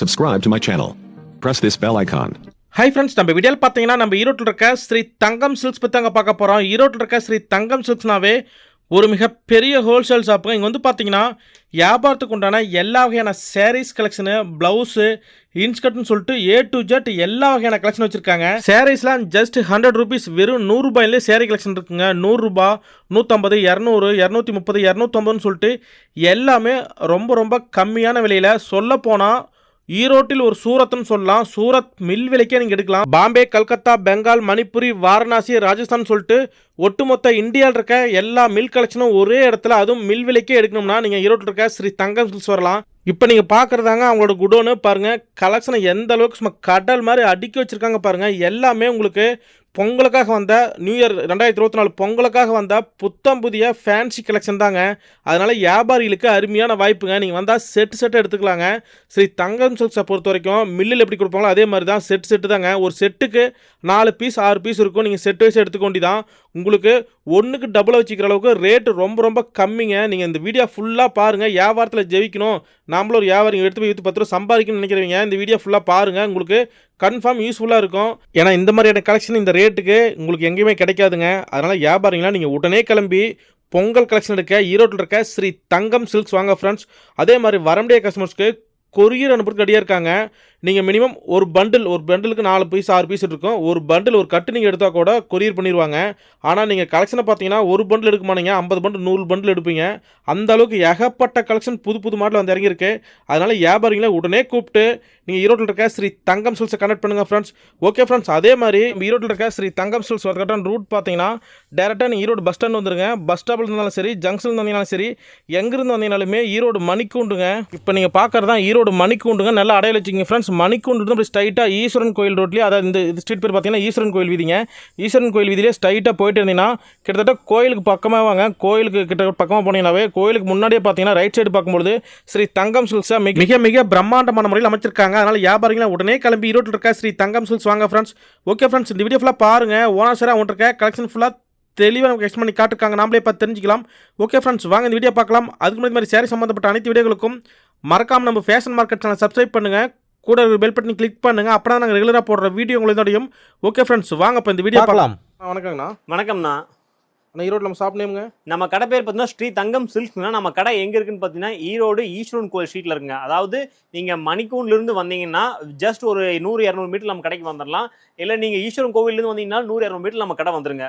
Subscribe to my channel. Press this bell icon. Hi friends நம்ம வீடியோவில் பார்த்தீங்கன்னா நம்ம ஈரோட்டில் இருக்க ஸ்ரீ தங்கம் சில்க்ஸ் பற்றி அங்கே பார்க்க போகிறோம் ஈரோட்டில் இருக்க ஸ்ரீ தங்கம் சில்க்ஸ்னாவே ஒரு மிகப்பெரிய ஹோல்சேல் ஷாப்புங்க இங்கே வந்து பார்த்தீங்கன்னா வியாபாரத்துக்கு உண்டான எல்லா வகையான சேரீஸ் கலெக்ஷனு ப்ளவுஸு இன்ஸ்கர்ட்னு சொல்லிட்டு ஏ டு ஜெட் எல்லா வகையான கலெக்ஷன் வச்சுருக்காங்க சேரீஸ்லாம் ஜஸ்ட் ஹண்ட்ரட் ருபீஸ் வெறும் நூறுரூபாயிலே சேரீ கலெக்ஷன் இருக்குங்க நூறுரூபா நூற்றம்பது இரநூறு இரநூத்தி முப்பது இரநூத்தம்பதுன்னு சொல்லிட்டு எல்லாமே ரொம்ப ரொம்ப கம்மியான விலையில் சொல்லப்போனால் ஈரோட்டில் ஒரு சூரத்னு சொல்லலாம். சூரத் மில் விலைக்கே நீங்கள் எடுக்கலாம். பாம்பே கல்கத்தா பெங்கால் மணிப்புரி வாரணாசி ராஜஸ்தான் சொல்லிட்டு ஒட்டுமொத்த இந்தியாவில் இருக்க எல்லா மில் கலெக்ஷனும் ஒரே இடத்துல அதுவும் மில் விலைக்கே எடுக்கணும்னா நீங்கள் ஈரோட்டில் இருக்க ஸ்ரீ தங்கம் சில்ஸ் வரலாம். இப்போ நீங்கள் பார்க்குறதாங்க அவங்களோட குடோனு பாருங்கள் கலெக்ஷனை எந்த அளவுக்கு சும்மா கடல் மாதிரி அடுக்கி வச்சுருக்காங்க பாருங்கள் எல்லாமே உங்களுக்கு பொங்கலுக்காக வந்த நியூ இயர் ரெண்டாயிரத்தி இருபத்தி நாலு பொங்கலுக்காக வந்த புத்தம் புதிய ஃபேன்சி கலெக்ஷன் தாங்க. அதனால் வியாபாரிகளுக்கு அருமையான வாய்ப்புங்க. நீங்கள் வந்தால் செட்டு செட்டு எடுத்துக்கலாங்க. ஸ்ரீ தங்கம் சில்க்ஸை பொறுத்த வரைக்கும் மில்லில் எப்படி கொடுப்பாங்களோ அதே மாதிரி தான் செட் செட்டு தாங்க. ஒரு செட்டுக்கு நாலு பீஸ் ஆறு பீஸ் இருக்கும். நீங்கள் செட்டு வைஸ் எடுத்துக்கொண்டி தான் உங்களுக்கு ஒன்றுக்கு டபுளாக வச்சுக்கிற அளவுக்கு ரேட்டு ரொம்ப ரொம்ப கம்மிங்க. நீங்கள் இந்த வீடியோ ஃபுல்லாக பாருங்கள் வியாபாரத்தில் ஜெயிக்கணும். நாமளும் ஒரு வியாபாரம் எடுத்து போய் விற்று பத்து ரூபா சம்பாதிக்கணும்னு நினைக்கிறவங்க இந்த வீடியோ ஃபுல்லாக பாருங்கள் உங்களுக்கு கன்ஃபார்ம் யூஸ்ஃபுல்லாக இருக்கும். ஏன்னா இந்த மாதிரியான கலெக்ஷன் இந்த ரேட்டுக்கு உங்களுக்கு எங்கேயுமே கிடைக்காதுங்க. அதனால் வியாபாரிங்களாம் நீங்கள் உடனே கிளம்பி பொங்கல் கலெக்ஷன் இருக்க ஈரோட்டில் இருக்க ஸ்ரீ தங்கம் சில்க்ஸ் வாங்க ஃப்ரெண்ட்ஸ் அதே மாதிரி வரமுடிய கஸ்டமர்ஸ்க்கு கொரியர் அனுப்புறதுக்கு ரெடியாக இருக்காங்க. நீங்கள் மினிமம் ஒரு பண்டில் ஒரு பண்டிலுக்கு நாலு பீஸ் ஆறு பீஸ் இருக்கும். ஒரு பண்டில் ஒரு கட்டு நீங்கள் எடுத்தால் கூட கொரியர் பண்ணிடுவாங்க ஆனால் நீங்கள் கலெக்ஷனை பார்த்தீங்கன்னா ஒரு பண்டில் எடுக்க மாட்டீங்க ஐம்பது பண்டில் நூறு பண்டில் எடுப்பீங்க. அந்த அளவுக்கு ஏகப்பட்ட கலெக்ஷன் புது புது மாடல் வந்து இறங்கியிருக்கு. அதனால் வியாபாரிகளை உடனே கூப்பிட்டு நீங்கள் ஈரோட்டில் இருக்க ஸ்ரீ தங்கம் சில்ஸை கனெக்ட் பண்ணுங்கள் ஃப்ரெண்ட்ஸ் ஓகே ஃப்ரெண்ட்ஸ் அதே மாதிரி ஈரோட்டில் இருக்க ஸ்ரீ தங்கம் சில்ஸ் வரக்கட்டான ரூட் பார்த்தீங்கன்னா டேரெக்டாக நீங்கள் ஈரோடு பஸ் ஸ்டாண்ட் வந்துருங்க. பஸ் ஸ்டாப்பில் இருந்தாலும் சரி ஜங்ஷன் வந்தீங்கனாலும் சரி எங்கேருந்து வந்தீங்கனாலுமே ஈரோடு மணிக்கூண்டுங்க. இப்போ நீங்கள் பார்க்குறது தான் ஈரோடு மணிக்கூண்டுங்க. நல்லா அடையாள வச்சுக்கிங்க ஃப்ரெண்ட்ஸ் மணிக்கூண்டு அப்படி ஸ்ட்ரைட்டாக ஈஸ்வரன் கோயில் ரோட்லேயே அதாவது இந்த ஸ்ட்ரீட் பேர் பார்த்தீங்கன்னா ஈஸ்வரன் கோயில் வீதிங்க. ஈஸ்வரன் கோயில் வீதியிலே ஸ்ட்ரைட்டாக போயிட்டு இருந்தீங்கன்னா கிட்டத்தட்ட கோயிலுக்கு பக்கமாக வாங்க. கோயிலுக்கு கிட்ட பக்கமாக போனீங்கன்னாவே கோயிலுக்கு முன்னாடியே பார்த்தீங்கன்னா ரைட் சைடு பார்க்கும்போது ஸ்ரீ தங்கம் சில்க்ஸை மிக மிக பிரம்மாண்டமான முறையில் அமைச்சிருக்காங்க. அதனால் வியாபாரிகளை உடனே கிளம்பி ஈரோட்டில் இருக்க ஸ்ரீ தங்கம் சில்க்ஸ் வாங்க ஃப்ரெண்ட்ஸ் ஓகே ஃப்ரெண்ட்ஸ் இந்த வீடியோ ஃபுல்லாக பாருங்கள் ஓனர் சார் அவங்க இருக்க கலெக்ஷன் ஃபுல்லாக தெளிவாக நமக்கு எக்ஸ்பிளைன் பண்ணி காட்டுக்காங்க நாமளே பார்த்து தெரிஞ்சுக்கலாம். ஓகே ஃப்ரெண்ட்ஸ் வாங்க இந்த வீடியோ பார்க்கலாம். அதுக்கு முன்னாடி மாதிரி சேரீ சம்மந்தப்பட்ட அனைத்து வீடியோகளுக்கும் மறக்காமல் நம்ம ஃபேஷன் மார்க்கெட் சேனல் சப்ஸ்கிரைப் பண்ணுங்கள் கூட ஒரு பெல் பட்டனை கிளிக் பண்ணுங்கள் அப்போ நாங்கள் ரெகுலராக போடுற வீடியோ உங்களோடையும் ஓகே ஃப்ரெண்ட்ஸ் வாங்க இப்போ இந்த வீடியோ பார்க்கலாம். வணக்கங்கண்ணா. வணக்கம்ண்ணா. அண்ணா ஈரோட்டில் நம்ம ஷாப் நேமுங்க நம்ம கடை பேர் பார்த்தீங்கன்னா ஸ்ரீ தங்கம் சில்க்ஸ்னா நம்ம கடை எங்க இருக்குன்னு பார்த்தீங்கன்னா ஈரோடு ஈஸ்வரன் கோயில் ஸ்ட்ரீட்ல இருக்குங்க. அதாவது நீங்க மணிக்கூண்ட்ல இருந்து வந்தீங்கன்னா ஜஸ்ட் ஒரு நூறு இரநூறு மீட்டர் நம்ம கடைக்கு வந்துடலாம் இல்லை நீங்க ஈஸ்வரன் கோவில்ல இருந்து வந்தீங்கன்னா நூறு இரநூறு மீட்டர் நம்ம கடை வந்துருங்க.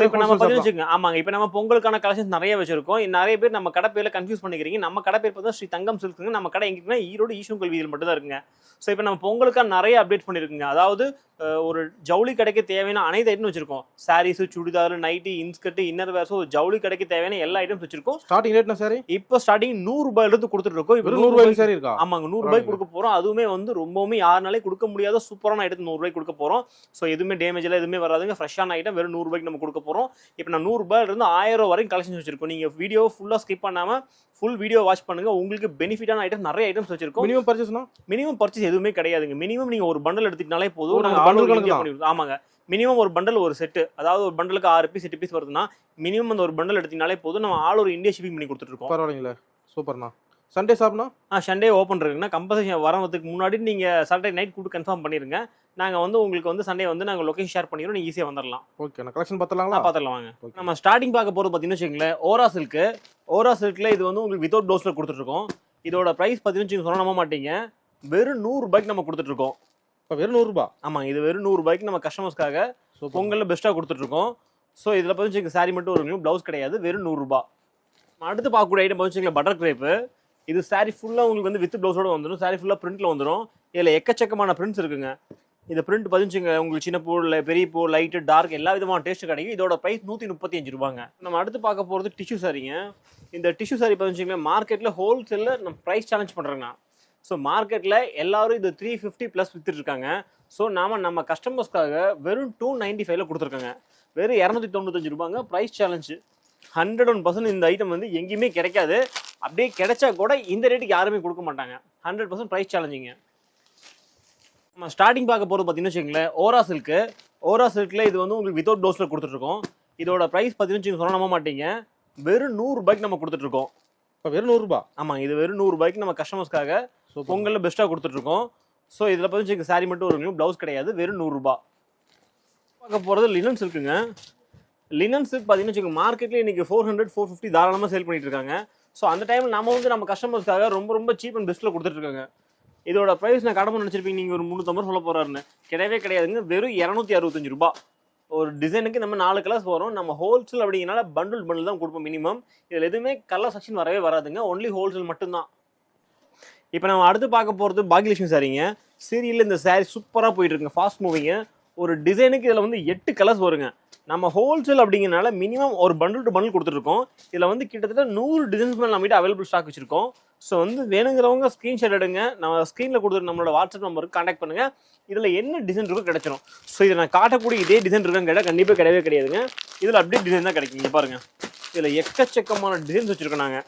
இப்போ நம்ம வச்சுக்கோங்க ஆமாங்க. இப்போ நம்ம பொங்கலுக்கான கலெக்ஷன்ஸ் நிறைய வச்சிருக்கோம். நிறைய பேர் நம்ம கடை பேர்ல கன்ஃபியூஸ் பண்ணிக்கிறீங்க. நம்ம கடை பேர் பார்த்தா ஸ்ரீ தங்கம் சில்க்ஸுங்க நம்ம கடை எங்க இருக்குன்னா ஈரோடு கோயில் வீதியில் மட்டும் தான் இருக்குங்க. ஸோ இப்போ நம்ம பொங்கலுக்கான நிறைய அப்டேட் பண்ணியிருக்குங்க அதாவது ஒரு ஜவுளி கடைக்கு தேவையான அனைத்து ஐட்டம் வச்சிருக்கோம். Saris churidar nightie inskirt inner wears ஜவுளி கடைக்கு தேவையான எல்லா ஐட்டம்ஸ் வச்சிருக்கோம். ஸ்டார்டிங் ரேட்னா சாரி இப்போ ஸ்டார்டிங் நூறு ரூபாயில இருந்து கொடுத்துட்டு இருக்கோம் இப்போ நூறு ரூபாய்க்கு சாரி இருக்கா? ஆமாங்க. நூறு ரூபாய்க்கு கொடுக்க போறோம். அதுவுமே வந்து ரொம்பவுமே யாருனாலே கொடுக்க முடியாத சூப்பரான ஐட்டம் நூறு ரூபாய்க்கு கொடுக்க போறோம். ஸோ எதுவுமே டேமேஜ் எல்லாம் எதுவுமே வராதுங்க. ஃப்ரெஷ்ஷான ஐட்டம் வெறும் நூறு ரூபாய்க்கு நம்ம கொடுக்க போறோம். இப்போ நான் நூறு ரூபாயில இருந்து ஆயிரம் ரூபாய் வரைக்கும் கலெக்ஷன் வச்சிருக்கோம். நீங்க வீடியோ ஃபுல்லா ஸ்கிப் பண்ணாம ஃபுல் வீடியோ வாட்ச் பண்ணுங்க. உங்களுக்கு பெனிஃபிட்டான ஐட்டம் நிறைய ஐட்டம்ஸ் வச்சிருக்கோம். மினிமம் பர்ச்சேஸ்னா மினிமம் பர்ச்சேஸ் எதுவுமே கிடையாதுங்க. மினிமம் நீங்க ஒரு பண்டல் எடுத்துக்கிட்டாலே போதும். நாங்க நாங்க bundle bundle கணக்கு easy-ஆ தான். பண்ணி கொடுத்தோம். ஆமாங்க. மினிமம் ஒரு பண்டல் ஒரு செட்டு அதாவது ஒரு பண்டலுக்கு ஆறு பீஸ் எட்டு பீஸ் வருதுன்னா மினிமம் அந்த ஒரு பண்டல் எடுத்தீங்கனாலே போதும். நம்ம ஆல் ஒரு இந்தியா ஷிப்பிங் பண்ணி கொடுத்துட்டு இருக்கோம். பரவாயில்லைங்களே. சூப்பர்ண்ணா. சண்டே ஷாப்னா ஆ சண்டே ஓப்பன் இருக்குன்னா கம்பல்சரி வரதுக்கு முன்னாடி நீங்கள் சாட்டர்டே நைட் கூப்பிட்டு கன்ஃபார்ம் பண்ணிருங்க. நாங்கள் வந்து உங்களுக்கு வந்து சண்டே வந்து நாங்கள் லொகேஷன் ஷேர் பண்ணிடுறோம் நீங்கள் ஈஸியாக வந்துடலாம் கலெக்ஷன் நான் பார்த்தலாங்களா பார்த்துடலாம் வாங்க. நம்ம ஸ்டார்டிங் பார்க்க போகிறது பார்த்தீங்கன்னு வச்சுக்கோங்களேன் ஓரா சில்க்கு ஓரா சில்கில் இது வந்து உங்களுக்கு வித்தவுட் ப்ளவுஸில் கொடுத்துட்ருக்கோம். இதோட ப்ரைஸ் பார்த்தீங்கன்னு வச்சுக்கோங்க சொன்னா நம்ப மாட்டீங்க. வெறும் நூறு ரூபாய்க்கு நம்ம கொடுத்துட்ருக்கோம். இப்போ வெறும் நூறுரூபா ஆமாங்க இது வெறும் நூறு ரூபாய்க்கு நம்ம கஸ்டமர்ஸ்க்காக சூப்பர் பொங்கலில் பெஸ்ட்டாக கொடுத்துட்ருக்கோம். ஸோ இதில் பார்த்து வச்சுக்கோங்க சாரி மட்டும் வரும் ப்ளவுஸ் கிடையாது வெறும் நூறுரூபா அடுத்து பார்க்கக்கூடிய ஐட்டம் பார்த்து பட்டர் கிரேப்பு இது சாரி ஃபுல்லாக உங்களுக்கு வந்து வித் ப்ளவுஸோட வந்துடும் சாரி ஃபுல்லாக பிரிண்ட்டில் வந்துடும் இதில் எக்கச்சக்கமான பிரிண்ட்ஸ் இருக்குங்க. இந்த பிரிண்ட் பதிஞ்சுங்க. உங்களுக்கு சின்ன பூ இல்லை பெரிய பூ லைட்டு டார்க் எல்லா விதமான டேஸ்ட் கிடைக்கும். இதோட ப்ரைஸ் நூற்றி முப்பத்தி அஞ்சு ரூபாங்க. நம்ம அடுத்து பார்க்க போகிறது டிஷ்யூ சாரிங்க இந்த டிஷ்யூ சாரி பதிச்சுங்களேன் மார்க்கெட்டில் ஹோல்சேலில் நம்ம ப்ரைஸ் சேலஞ்ச் பண்ணுறேங்கண்ணா ஸோ மார்க்கெட்டில் எல்லாரும் இது த்ரீ ஃபிஃப்டி ப்ளஸ் விற்றுட்ருக்காங்க ஸோ நாம நம்ம கஸ்டமர்ஸ்க்காக வெறும் டூ நைன்ட்டி ஃபைவ்ல கொடுத்துருக்காங்க. வெறும் இரநூத்தி தொண்ணூத்தஞ்சு ரூபாங்க price challenge hundred one percent இந்த ஐட்டம் வந்து எங்கேயுமே கிடைக்காது. அப்படியே கிடைச்சா கூட இந்த ரேட்டுக்கு யாருமே கொடுக்க மாட்டாங்க. ஹண்ட்ரட் பர்சன்ட் ப்ரைஸ் சேலஞ்சிங்க நம்ம ஸ்டார்டிங் பார்க்க போகிறது பார்த்தீங்கன்னு வச்சுக்கோங்களேன் ஓரா சில்க்கு ஓரா சில்கில் இது வந்து உங்களுக்கு வித்தவுட் டோஸில் கொடுத்துட்ருக்கோம். இதோட ப்ரைஸ் பார்த்தீங்கன்னு வச்சுக்கோங்க சொன்னா நம்ப மாட்டீங்க. வெறும் நூறு ரூபாய்க்கு நம்ம கொடுத்துட்ருக்கோம். இப்போ வெறும் நூறுரூபா ஆமாங்க இது வெறும் நூறு ரூபாய்க்கு நம்ம கஸ்டமர்ஸ்க்காக ஸோ பொங்கலில் பெஸ்ட்டாக கொடுத்துட்ருக்கோம். ஸோ இதில் பார்த்து சாரி மட்டும் வருங்க ப்ளவுஸ் கிடையாது வெறும் நூறுரூபா பார்க்க போகிறது லினன் சில்க்குங்க லினன் சில்க் பார்த்தீங்கன்னு வச்சுக்கோங்க மார்க்கெட்லேயே இன்றைக்கி ஃபோர் ஹண்ட்ரட் ஃபோர் ஃபிஃப்டி தாராளமாக சேல் பண்ணிட்டு இருக்காங்க. ஸோ அந்த டைமில் நம்ம வந்து நம்ம கஸ்டமர்ஸ்க்காக ரொம்ப ரொம்ப சீப் அண்ட் பெஸ்ட்டில் கொடுத்துட்ருக்காங்க. இதோட ப்ரைஸ் நான் கடமை நினச்சிருப்பீங்க. நீங்கள் ஒரு முந்நூற்றம்பது சொல்ல போகிறாருன்னு கிடையவே கிடையாதுங்க. வெறும் இரநூத்தி அறுபத்தஞ்சு ரூபா. ஒரு டிசைனுக்கு நம்ம நாலு கலர்ஸ் வரும். நம்ம ஹோல்சேல் அப்படிங்கனால பண்டில் பண்டில் தான் கொடுப்போம் மினிமம் இதில் எதுவுமே கலர் செக்ஷன் வரவே வராதுங்க. ஒன்லி ஹோல்சேல் மட்டும்தான். இப்போ நம்ம அடுத்து பார்க்க போகிறது பாகியலட்சுமி சாரிங்க. சீரியலில் இந்த சாரி சூப்பராக போயிட்டுருக்குங்க ஃபாஸ்ட் மூவிங்க ஒரு டிசைனுக்கு இதில் வந்து எட்டு கலர்ஸ் வருங்க. நம்ம ஹோல்சேல் அப்படிங்கிறனால மினிமம் ஒரு பண்டில் டு பண்டில் கொடுத்துருக்கோம் இதில் வந்து கிட்டத்தட்ட நூறு டிசைன்ஸ் மேலே நம்மகிட்ட அவைலபிள் ஸ்டாக் வச்சிருக்கோம். ஸோ வந்து வேணுங்கிறவங்க ஸ்க்ரீன்ஷாட் எடுங்க. நம்ம ஸ்க்ரீனில் கொடுத்துரு நம்மளோட வாட்ஸ்அப் நம்பருக்கு காண்டாக்ட் பண்ணுங்கள் இதில் என்ன டிசைன் இருக்கோ கிடச்சிரும். ஸோ இதை நான் காட்டக்கூடிய இதே டிசைன் இருக்கான்னு கேட்டால் கண்டிப்பாக கிடையவே கிடையாதுங்க. இதில் அப்படியே டிசைன் தான் கிடைக்குங்க. பாருங்கள் பாருங்க. இதில் எக்கச்சக்கமான டிசைன்ஸ் வச்சுருக்கோம் நாங்கள்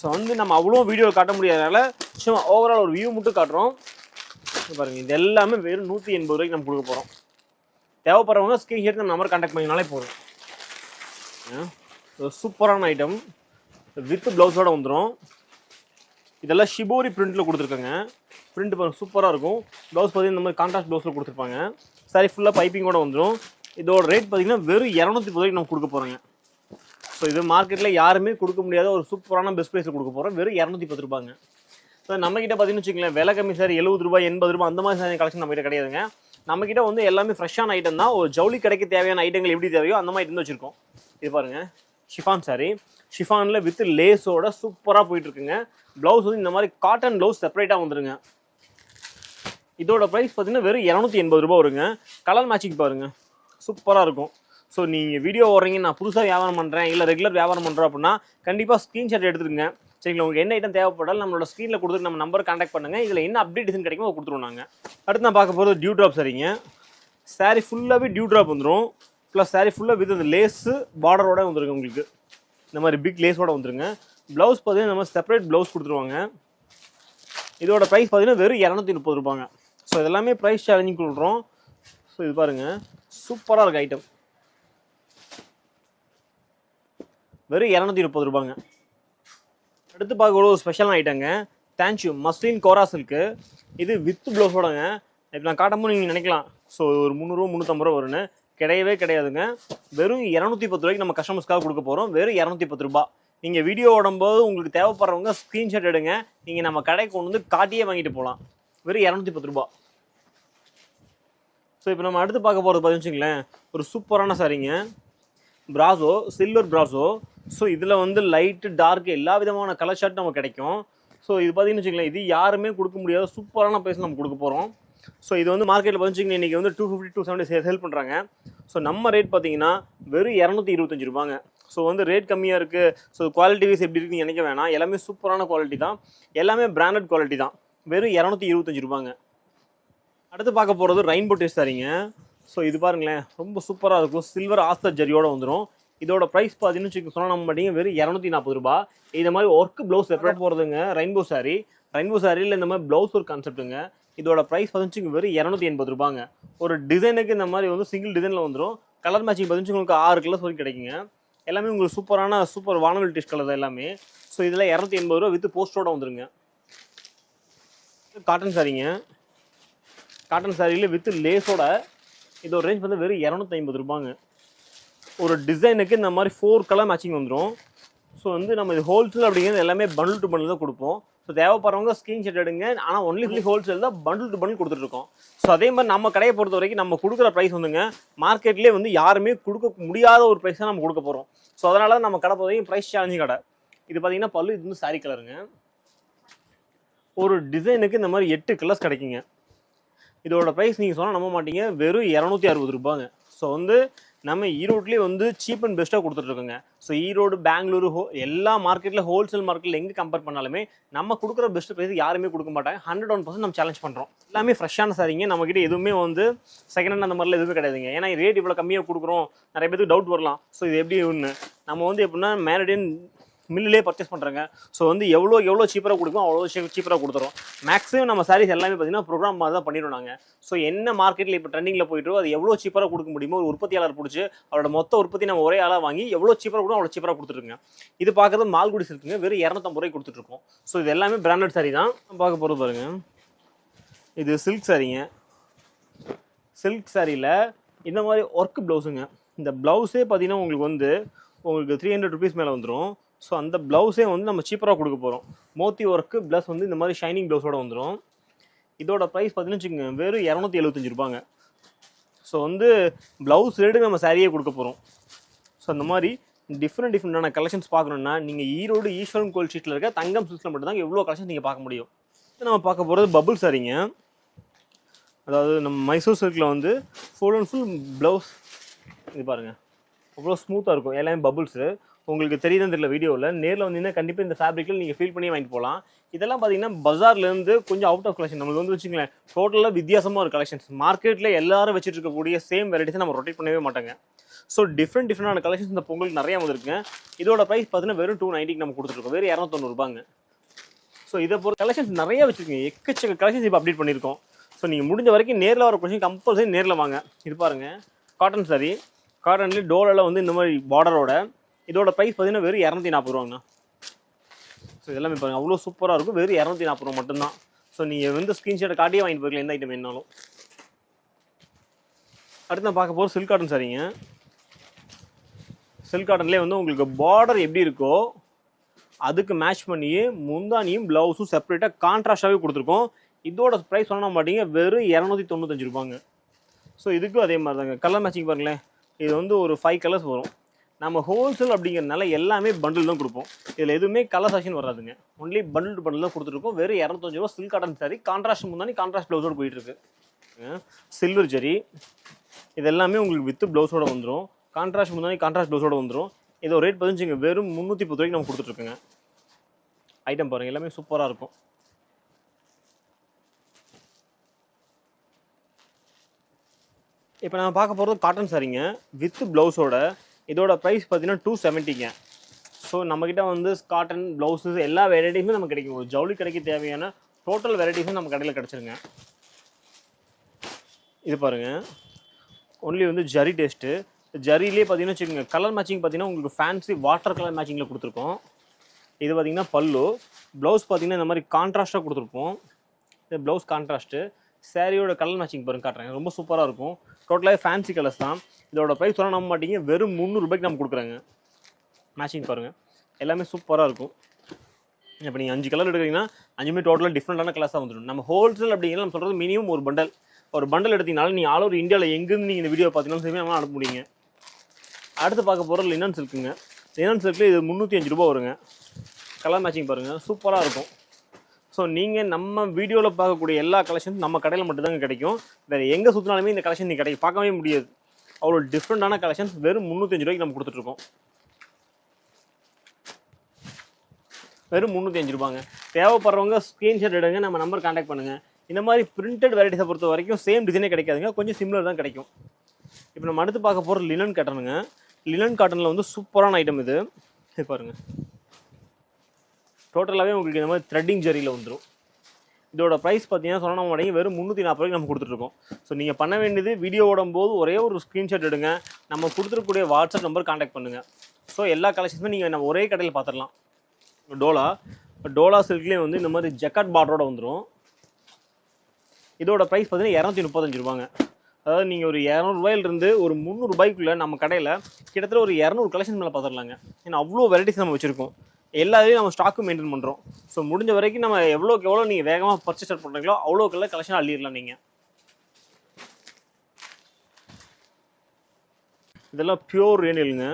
ஸோ வந்து நம்ம அவ்வளோ வீடியோ காட்ட முடியாதனால சும்மா ஓவரால் ஒரு வியூ மட்டும் காட்டுறோம். பாருங்கள் இது எல்லாமே வெறும் நூற்றி எண்பது ரூபாய்க்கு நம்ம கொடுக்க போகிறோம் தேவைப்படுறவங்க ஸ்க்ரீன்ஷாட் நம்ம நம்பர் கான்டாக்ட் பண்ணினாலே போதும். சூப்பரான ஐட்டம் வித் ப்ளவுஸோட வந்துடும் இதெல்லாம் ஷிபோரி பிரிண்ட்டில் கொடுத்துருக்காங்க. பிரிண்ட் பாருங்க சூப்பராக இருக்கும். ப்ளவுஸ் பார்த்தீங்கன்னா இந்த மாதிரி கான்ட்ராஸ்ட் ப்ளவுஸில் கொடுத்துருப்பாங்க. சாரி ஃபுல்லாக பைப்பிங்கோட வந்துடும் இதோட ரேட் பார்த்தீங்கன்னா வெறும் இரநூத்தி ரூபாய்க்கு நம்ம கொடுக்க போகிறோங்க ஸோ இது மார்க்கெட்டில் யாருமே கொடுக்க முடியாத ஒரு சூப்பரான பெஸ்ட் ப்ரைஸில் கொடுக்க போகிறோம் வெறும் இரநூத்தி பத்து ரூபாங்க ஸோ நம்மக்கிட்ட பார்த்தீங்கன்னு வச்சுக்கோங்களேன் விலை கம்மி சார் எழுபது ரூபாய் எண்பது ரூபாய் அந்த மாதிரி கலெக்ஷன் நம்மகிட்ட கிடையாதுங்க. நம்மக்கிட்ட வந்து எல்லாமே ஃப்ரெஷ்ஷான ஐட்டம் தான். ஒரு ஜவுளி கடைக்கு தேவையான ஐட்டங்கள் எப்படி தேவையோ அந்த மாதிரி இருந்து வச்சுருக்கோம். இது பாருங்க. ஷிஃபான் சாரி ஷிஃபானில் வித் லேஸோட சூப்பராக போயிட்டு இருக்குங்க ப்ளவுஸ் வந்து இந்த மாதிரி காட்டன் ப்ளவுஸ் செப்பரேட்டாக வந்துருங்க. இதோட ப்ரைஸ் பார்த்தீங்கன்னா வெறும் இரநூத்தி எண்பது ரூபா வருங்க. கலர் மேட்சிங் பாருங்க. சூப்பராக இருக்கும். ஸோ நீங்கள் வீடியோ ஓடுறீங்க நான் புதுசாக வியாபாரம் பண்ணுறேன் இல்லை ரெகுலர் வியாபாரம் பண்ணுறோம் அப்படின்னா கண்டிப்பாக ஸ்க்ரீன்ஷாட் எடுத்துருங்க சரிங்களா? உங்களுக்கு என்ன ஐட்டம் தேவைப்பட்டாலும் நம்மளோட ஸ்க்ரீனில் கொடுத்துட்டு நம்ம நம்பர் காண்டாக்ட் பண்ணுங்கள் இதில் என்ன அப்டேட் டிசைன் கிடைக்குமோ கொடுத்துருவோம் நாங்கள் அடுத்து நான் பார்க்க போகிறது டியூ ட்ராப் சரிங்க சாரீ ஃபுல்லாகவே டியூ ட்ராப் வந்துடும் ப்ளஸ் சாரீ ஃபுல்லாக வித் அந்த லேஸு பார்டரோட வந்துருங்க உங்களுக்கு. இந்த மாதிரி பிக் லேஸோட வந்துருங்க. ப்ளவுஸ் பார்த்தீங்கன்னா நம்ம செப்பரேட் ப்ளவுஸ் கொடுத்துருவாங்க. இதோட ப்ரைஸ் பார்த்தீங்கன்னா வெறும் இரநூத்தி முப்பது ரூபாங்க. ஸோ இதெல்லாமே ப்ரைஸ் சேலஞ்சிங் கொடுக்குறோம் ஸோ இது பாருங்கள் சூப்பராக இருக்குது ஐட்டம் வெறும் இரநூத்தி முப்பது ரூபாங்க. அடுத்து பார்க்க ஒரு ஸ்பெஷலான ஐட்டங்க thank you muslin kora silk இது வித் ப்ளவுஸோடங்க இப்போ நான் காட்டும்போது நீங்கள் நினைக்கலாம். ஸோ ஒரு முந்நூறுவா முந்நூற்றம்பது ரூபா வரும்னு. கிடையவே கிடையாதுங்க. வெறும் இரநூத்தி பத்து ரூபாய்க்கு நம்ம கஸ்டமர்ஸ்க்காக கொடுக்க போகிறோம் வெறும் இரநூத்தி பத்து ரூபா. நீங்கள் வீடியோ ஓடும்போது உங்களுக்கு தேவைப்படுறவங்க ஸ்க்ரீன்ஷாட் எடுங்க. நீங்கள் நம்ம கடைக்கு கொண்டு வந்து காட்டியே வாங்கிட்டு போகலாம் வெறும் இரநூத்தி பத்து ரூபா. ஸோ இப்போ நம்ம அடுத்து பார்க்க போகிறது பார்த்தீங்கன்னு வச்சுங்களேன் ஒரு சூப்பரான சாரிங்க பிராசோ சில்வர் பிராசோ ஸோ இதில் வந்து லைட்டு டார்க் எல்லா விதமான கலர் ஷர்ட் நமக்கு கிடைக்கும். ஸோ இது பார்த்தீங்கன்னு வச்சுங்களேன் இது யாருமே கொடுக்க முடியாத சூப்பரான ப்ரைஸ் நம்ம கொடுக்க போகிறோம் ஸோ இது வந்து மார்க்கெட்டில் பார்த்துச்சிங்கன்னா இன்றைக்கி வந்து two fifty two seventy sale பண்ணுறாங்க ஸோ நம்ம ரேட் பார்த்தீங்கன்னா வெறும் இரநூத்தி இருபத்தஞ்சு ரூபாங்க. ஸோ வந்து ரேட் கம்மியாக இருக்குது ஸோ குவாலிட்டி வைஸ் எப்படி இருக்குன்னு நினைக்க வேணாம். எல்லாமே சூப்பரான குவாலிட்டி தான். எல்லாமே பிராண்டட் குவாலிட்டி தான். வெறும் இரநூத்தி இருபத்தஞ்சு ரூபாங்க. அடுத்து பார்க்க போகிறது ரெயின்போ டேஸ்ட் தரீங்க ஸோ இது பாருங்களேன் ரொம்ப சூப்பராக இருக்கும். சில்வர் ஆஸ்தர் ஜரியோடு வந்துடும் இதோட ப்ரைஸ் பார்த்தீங்கன்னு வச்சுக்க சொன்னால் நம்ம மாட்டீங்க வெறும் இரநூத்தி நாற்பது ரூபா. இது மாதிரி ஒர்க் ப்ளவுஸ் செப்பரேட் போகிறதுங்க ரெயின்போ சாரி ரெயின்போ சாரியில் இந்த மாதிரி ப்ளவுஸ் ஒரு கான்செப்ட்டுங்க இதோட ப்ரைஸ் பார்த்துச்சு வெறும் இரநூத்தி எண்பது ரூபாங்க. ஒரு டிசைனுக்கு இந்த மாதிரி வந்து சிங்கிள் டிசைனில் வந்துடும் கலர் மேட்சிங் பார்த்துச்சு உங்களுக்கு ஆறு கலர்ஸ் வரைக்கும் கிடைக்குங்க. எல்லாமே உங்களுக்கு சூப்பரான சூப்பர் வானவில் டிஷ் கலர் எல்லாமே. ஸோ இதில் இரநூத்தி எண்பது ரூபா வித் போஸ்டோட வந்துருங்க. காட்டன் சாரிங்க காட்டன் சாரியில் வித் லேஸோட இதோட ரேஞ்ச் வந்து வெறும் இரநூத்தி ஐம்பது ரூபாங்க. ஒரு டிசைனுக்கு இந்த மாதிரி ஃபோர் கலர் மேட்சிங் வந்துடும் ஸோ வந்து நம்ம இது ஹோல்சேல் அப்படிங்கிறது எல்லாமே பண்டில் டு பண்டில் தான் கொடுப்போம். ஸோ தேவைப்படுறவங்க ஸ்க்ரீன்ஷாட் எடுங்க. ஆனால் ஒன்லி ஃபுல்லி ஹோல்சேல் தான் பண்டில் டு பண்டில் கொடுத்துட்ருக்கோம். ஸோ அதே மாதிரி நம்ம கடையை பொறுத்த வரைக்கும் நம்ம கொடுக்குற ப்ரைஸ் வந்துங்க. மார்க்கெட்லேயே வந்து யாருமே கொடுக்க முடியாத ஒரு ப்ரைஸ் தான் நம்ம கொடுக்க போகிறோம் ஸோ அதனால தான் நம்ம கடை பொறுத்த வரைக்கும் ப்ரைஸ் சேலஞ்சு கடை. இது பார்த்தீங்கன்னா பல்லு இது வந்து சாரி கலருங்க ஒரு டிசைனுக்கு இந்த மாதிரி எட்டு கலர்ஸ் கிடைக்குங்க. இதோட ப்ரைஸ் நீங்கள் சொன்னால் நம்ப மாட்டீங்க. வெறும் இரநூத்தி அறுபது ரூபாங்க. ஸோ வந்து நம்ம ஈரோட்லேயே வந்து சீப் அண்ட் பெஸ்ட்டாக கொடுத்துட்ருக்கோங்க. ஸோ ஈரோடு பெங்களூரு ஹோ எல்லா மார்க்கெட்டில் ஹோல்சேல் மார்க்கெட்டில் எங்கே கம்பேர் பண்ணாலுமே நம்ம கொடுக்குற பெஸ்ட் ப்ரைஸ் யாருமே கொடுக்க மாட்டாங்க. ஹண்ட்ரட் ஒன் பர்சன்ட் நம்ம சேலஞ்ச் பண்ணுறோம் எல்லாமே ஃப்ரெஷ்ஷான சாரிங்க நம்மக்கிட்ட எதுவுமே வந்து செகண்ட் ஹேண்ட் அந்த மாதிரிலாம் எதுவுமே கிடையாதுங்க. ஏன்னா ரேட் இவ்வளோ கம்மியாக கொடுக்குறோம். நிறைய பேருக்கு டவுட் வரலாம். ஸோ இது எப்படி ஒன்று நம்ம வந்து எப்படின்னா மேரடியன் மில்லிலே பர்ச்சேஸ் பண்ணுறாங்க ஸோ வந்து எவ்வளோ எவ்வளோ சீப்பராக கொடுக்கும் அவ்வளோ சீப்பராக கொடுத்துரும் மேக்ஸிமம் நம்ம சாரீஸ் எல்லாமே பார்த்தீங்கன்னா ப்ரோக்ராம் மாதிரி தான் பண்ணிடுவோம் நாங்கள் ஸோ என்ன மார்க்கெட்டில் இப்போ ட்ரெண்டிங்கில் போயிட்டு அது எவ்வளோ சீப்பராக கொடுக்க முடியுமோ ஒரு உற்பத்தியாளர் பிடிச்சி அவரோட மொத்த உற்பத்தி நம்ம ஒரே ஆளாக வாங்கி எவ்வளோ சீப்பராக கூட அவ்வளோ சீப்பராக கொடுத்துருங்க இது பார்க்குறது மால்குடி சில்க்குங்க வெறும் இரநூத்தம்பது ரூபாய் கொடுத்துட்ருக்கோம் ஸோ இது எல்லாமே பிராண்டட் சாரி தான். பார்க்க போகிறது பாருங்க. இது சில்க் சாரீங்க சில்க் சாரியில் இந்த மாதிரி ஒர்க் ப்ளவுஸுங்க இந்த ப்ளவுஸே பார்த்தீங்கன்னா உங்களுக்கு வந்து உங்களுக்கு த்ரீ ஹண்ட்ரட் ருபீஸ் மேலே வந்துடும் ஸோ அந்த ப்ளவுஸே வந்து நம்ம சீப்பராக கொடுக்க போகிறோம் மோத்தி ஒர்க்கு ப்ளஸ் வந்து இந்த மாதிரி ஷைனிங் ப்ளவுஸோட வந்துடும் இதோட ப்ரைஸ் பார்த்தீங்கன்னு வச்சுக்கோங்க வெறும் இரநூத்தி எழுபத்தஞ்சு ரூபாங்க. ஸோ வந்து ப்ளவுஸ் ரேட்டுக்கு நம்ம சாரியே கொடுக்க போகிறோம் ஸோ அந்த மாதிரி டிஃப்ரெண்ட் டிஃப்ரெண்டான கலெக்ஷன்ஸ் பார்க்கணுன்னா நீங்கள் ஈரோடு ஈஸ்வரன் கோயில் ஸ்ட்ரீட்டில் இருக்க தங்கம் சில்க்ஸில் மட்டும்தான் எவ்வளோ கலெக்ஷன் நீங்கள் பார்க்க முடியும். இது நம்ம பார்க்க போகிறது பபுள் சாரிங்க அதாவது நம்ம மைசூர் சில்கில் வந்து ஃபுல் அண்ட் ஃபுல் ப்ளவுஸ் இது பாருங்கள் அவ்வளோ ஸ்மூத்தாக இருக்கும். எல்லாமே பபுள்ஸு உங்களுக்கு தெரியுதுன்னு தெரியல வீடியோவில் நேரில் வந்தீங்கன்னா கண்டிப்பாக இந்த ஃபேப்ரிக்கில் நீங்கள் ஃபீல் பண்ணி வாங்கிட்டு போகலாம் இதெல்லாம் பார்த்தீங்கன்னா பஜார்லேருந்து கொஞ்சம் அவுட் ஆஃப் கலெக்ஷன் நம்மளுக்கு வந்து வச்சுங்களேன் டோட்டலாக வித்தியாசமாக ஒரு கலெக்ஷன்ஸ் மார்க்கெட்டில் எல்லாரும் வச்சுட்டு இருக்கக்கூடிய சேம் வெரைட்டிஸை நம்ம ரொட்டேட் பண்ணவே மாட்டாங்க. ஸோ டிஃப்ரெண்ட் டிஃப்ரெண்டான கலெக்ஷன்ஸ் இந்த பொங்கலுக்கு நிறையா வந்திருக்கு. இதோட ப்ரைஸ் பார்த்தீங்கன்னா வெறும் டூ நைன்ட்டிக்கு நம்ம கொடுத்துருக்கோம். வெறும் இரநூத்தொண்ணூறுபாங்க. ஸோ இதை பொறுத்த கலெக்ஷன்ஸ் நிறையா வச்சுருக்கீங்க. எக்கச்சக்க கலெக்ஷன்ஸ் இப்போ அப்டேட் பண்ணியிருக்கோம். ஸோ நீங்கள் முடிஞ்ச வரைக்கும் நேரில் வர கொஷின் கம்பல்சரி நேரில் வாங்க. இது பாருங்கள் காட்டன் சாரி காட்டன்லேயே டோலெல்லாம் வந்து இந்த மாதிரி பார்டரோட இதோட ப்ரைஸ் பார்த்தீங்கன்னா வெறும் இரநூத்தி நாற்பது ரூபாங்கண்ணா. ஸோ இதெல்லாமே பாருங்கள் அவ்வளோ சூப்பராக இருக்கும். வெறும் இரநூத்தி நாற்பது ரூபா மட்டும்தான். ஸோ நீங்கள் வந்து ஸ்க்ரீன்ஷாட் காட்டியே வாங்கிட்டு போயிருக்கலாம் எந்த ஐட்டம் வேணாலும். அடுத்து நான் பார்க்க போகிற சில்க் காட்டன் சாரிங்க. சில்க் காட்டன்லேயே வந்து உங்களுக்கு பார்டர் எப்படி இருக்கோ அதுக்கு மேட்ச் பண்ணியே முந்தானியும் ப்ளவுஸும் செப்பரேட்டாக கான்ட்ராஸ்டாகவே கொடுத்துருக்கோம். இதோட ப்ரைஸ் சொன்னால் மாட்டீங்க வெறும் இரநூத்தி தொண்ணூத்தஞ்சு ரூபாங்க. ஸோ இதுக்கும் அதே மாதிரி தாங்க கலர் மேட்சிங் பாருங்களேன். இது வந்து ஒரு ஃபைவ் கலர்ஸ் வரும். நம்ம ஹோல்சேல் அப்படிங்கிறதுனால எல்லாமே பண்டில் தான் கொடுப்போம். இதில் எதுவுமே கலர் செக்ஷன் வராதுங்க. ஒன்லி பண்டில் டு பண்டில் தான் கொடுத்துருக்கோம். வெறும் இரநூத்தஞ்சு ரூபா சில்க் காட்டன் சாரி கான்ட்ராஸ்ட் முந்தானி கான்ட்ராஸ்ட் ப்ளவுஸோடு போயிட்டு இருக்கு சில்வர் ஜரி இது எல்லாமே உங்களுக்கு வித்து ப்ளவுஸோட வந்துடும் கான்ட்ராஸ்ட் முன்னாடி கான்ட்ராஸ்ட் ப்ளவுஸோட வந்துடும் இதோ ரேட் பதினஞ்சுங்க வெறும் முந்நூற்றி பத்து ரூபாய்க்கு நம்ம கொடுத்துட்ருக்கோங்க. ஐட்டம் பாருங்கள் எல்லாமே சூப்பராக இருக்கும். இப்போ நான் பார்க்க போகிறது காட்டன் சாரிங்க வித்து ப்ளவுஸோட இதோட ப்ரைஸ் பார்த்தீங்கன்னா டூ செவன்ட்டிங்க ஸோ நம்மக்கிட்ட வந்து காட்டன் ப்ளவுஸஸ் எல்லா வெரைட்டிஸுமே நமக்கு கிடைக்கும். ஒரு ஜவுளி கடைக்கு தேவையான டோட்டல் வெரைட்டிஸும் நம்ம கடையில் கிடச்சிருங்க. இது பாருங்கள் ஒன்லி வந்து ஜரி டேஸ்ட்டு ஜரிலேயே பார்த்தீங்கன்னா வச்சுக்கோங்க கலர் மேட்சிங் பார்த்தீங்கன்னா உங்களுக்கு ஃபேன்சி வாட்டர் கலர் மேட்சிங்கில் கொடுத்துருக்கோம். இது பார்த்தீங்கன்னா பல்லு. ப்ளவுஸ் பார்த்தீங்கன்னா இந்த மாதிரி கான்ட்ராஸ்ட்டாக கொடுத்துருப்போம். இது ப்ளவுஸ் கான்ட்ராஸ்ட்டு சாரியோட கலர் மேட்சிங் பாருங்க காட்டுறேன். ரொம்ப சூப்பராக இருக்கும். டோட்டலாகவே ஃபேன்சி கலர்ஸ் தான். இதோட ப்ரைஸ் சொல்ல நம்ப மாட்டீங்க. வெறும் முந்நூறுபாய்க்கு நம்ம கொடுக்குறாங்க. மேட்சிங் பாருங்கள் எல்லாமே சூப்பராக இருக்கும். இப்போ நீங்கள் அஞ்சு கலர் எடுக்கிறீங்கன்னா அஞ்சுமே டோட்டலாக டிஃப்ரெண்ட்டான கலர்ஸாக வந்துடும். நம்ம ஹோல்சேல் அப்படிங்கிறது நம்ம சொல்கிறது மினிமம் ஒரு பண்டல் ஒரு பண்டல் எடுத்தீங்கனாலும் நீங்கள் ஆல் ஓவர் இந்தியாவில் எங்கேருந்து நீங்கள் இந்த வீடியோ பார்த்தீங்கன்னாலும் சரி நம்ம அனுப்ப முடியுங்க. அடுத்து பார்க்க போகிற லினன் சில்க்குங்க லினன் சில்க்கில் இது முந்நூற்றி அஞ்சு ரூபா வருங்க. கலர் மேட்சிங் பாருங்கள் சூப்பராக இருக்கும். ஸோ நீங்கள் நம்ம வீடியோவில் பார்க்கக்கூடிய எல்லா கலெக்ஷன்ஸ் நம்ம கடையில் மட்டும்தாங்க கிடைக்கும். வேறு எங்கே சுற்றினாலுமே இந்த கலெக்ஷன் நீங்கள் கிடைக்கும் பார்க்கவே முடியாது. அவ்வளோ டிஃப்ரெண்டான கலெக்ஷன்ஸ் வெறும் முந்நூற்றஞ்சு ரூபாய்க்கு நம்ம கொடுத்துட்ருக்கோம். வெறும் முந்நூற்றி அஞ்சு ரூபாங்க. தேவைப்படுறவங்க ஸ்க்ரீன்ஷாட் எடுங்க நம்ம நம்பர் காண்டாக்ட் பண்ணுங்கள் இந்த மாதிரி பிரிண்டட் வெரைட்டிஸை பொறுத்த வரைக்கும் சேம் டிசைனே கிடைக்காதுங்க. கொஞ்சம் சிம்லர் தான் கிடைக்கும். இப்போ நம்ம அடுத்து பார்க்க போகிற லினன் காட்டனுங்க லினன் காட்டனில் வந்து சூப்பரான ஐட்டம் இது. பாருங்கள் டோட்டலாகவே உங்களுக்கு இந்த மாதிரி த்ரெட்டிங் ஜரியில் வந்துடும் இதோட ப்ரைஸ் பார்த்தீங்கன்னா சொன்ன மாட்டேங்க வெறும் முந்நூற்றி நாற்பது ரூபாய்க்கு நம்ம கொடுத்துட்ருக்கோம். ஸோ நீங்கள் பண்ண வேண்டியது வீடியோ போது ஒரே ஒரு ஸ்க்ரீன்ஷாட் எடுங்க. நம்ம கொடுத்துருக்கக்கூடிய வாட்ஸ்அப் நம்பர் காண்டாக்ட் பண்ணுங்கள் ஸோ எல்லா கலெக்ஷன்ஸுமே நீங்கள் நம்ம ஒரே கடையில் பார்த்துடலாம். டோலா. டோலா சில்க்லேயே வந்து இந்த மாதிரி ஜக்கட் பார்டரோட வந்துடும் இதோட ப்ரைஸ் பார்த்தீங்கன்னா இரநூத்தி முப்பத்தஞ்சு ரூபாங்க. அதாவது நீங்கள் ஒரு இரநூறுபாயிலிருந்து ஒரு முந்நூறுபாய்க்குள்ளே நம்ம கடையில் கிட்டத்தட்ட ஒரு இரநூறு கலெக்ஷன் மேலே பார்த்துடலாங்க. ஏன்னா அவ்வளோ வெரைட்டிஸ் நம்ம வச்சுருக்கோம். எல்லாத்தையும் நம்ம ஸ்டாக்கும் மெயின்டைன் பண்ணுறோம் ஸோ முடிஞ்ச வரைக்கும் நம்ம எவ்வளோக்கு எவ்வளோ நீங்கள் வேகமாக பர்ச்சேஸ் பண்ணுறீங்களோ அவ்வளோக்கெல்லாம் கலெக்ஷன் அள்ளிடலாம் நீங்கள் இதெல்லாம் பியூர் ரேனியலுங்க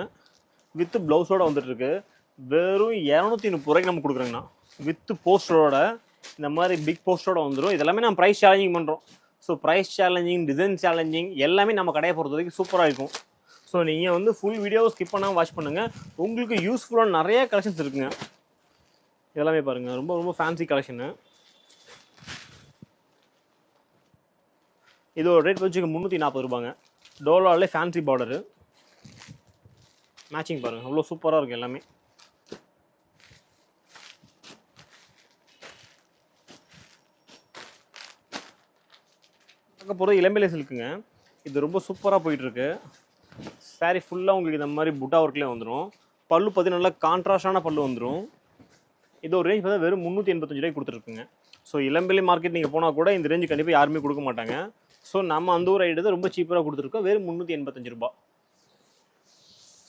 வித்து ப்ளவுஸோட வந்துட்டுருக்கு வெறும் இரநூத்தி முப்பது ரூபாய்க்கு நம்ம கொடுக்குறோங்கண்ணா. வித்து போஸ்டரோட இந்த மாதிரி பிக் போஸ்டரோட வந்துடும் இதெல்லாமே நம்ம ப்ரைஸ் சேலஞ்சிங் பண்ணுறோம் so price challenging design challenging எல்லாமே நம்ம கடையை பொறுத்த வரைக்கும் சூப்பராக இருக்கும். ஸோ நீங்கள் வந்து ஃபுல் வீடியோவை ஸ்கிப் பண்ணாமல் வாட்ச் பண்ணுங்கள் உங்களுக்கு யூஸ்ஃபுல்லாக நிறைய கலெக்ஷன்ஸ் இருக்குங்க. இதெல்லாமே பாருங்கள் ரொம்ப ரொம்ப ஃபேன்சி கலெக்ஷனு இதோட ரேட் வச்சுக்க முந்நூற்றி நாற்பது ரூபாங்க. டோலாலே ஃபேன்சி பார்டரு மேட்சிங் பாருங்கள் அவ்வளோ சூப்பராக இருக்குது எல்லாமே. பார்க்க போகிறது இளம்பிலை சில்க்குங்க. இது ரொம்ப சூப்பராக போயிட்டுருக்கு saree ஃபுல்லாக உங்களுக்கு இந்த மாதிரி புட்டா ஒர்க்லேயே வந்துடும் பல்லு பார்த்தீங்கன்னா நல்லா கான்ட்ராஸ்டான பல்லு வந்துடும் இது ஒரு ரேஞ்ச் பார்த்தா வெறும் முந்நூற்றி எண்பத்தஞ்சு ரூபாய்க்கு கொடுத்துருக்குங்க. ஸோ இளம்பிள்ளை மார்க்கெட் நீங்கள் போனால் கூட இந்த ரேஞ்சு கண்டிப்பாக யாருமே கொடுக்க மாட்டாங்க. ஸோ நம்ம அந்த ஊர் ஐடி ரொம்ப சீப்பராக கொடுத்துருக்கோம். வெறும் முந்நூற்றி எண்பத்தஞ்சு ரூபா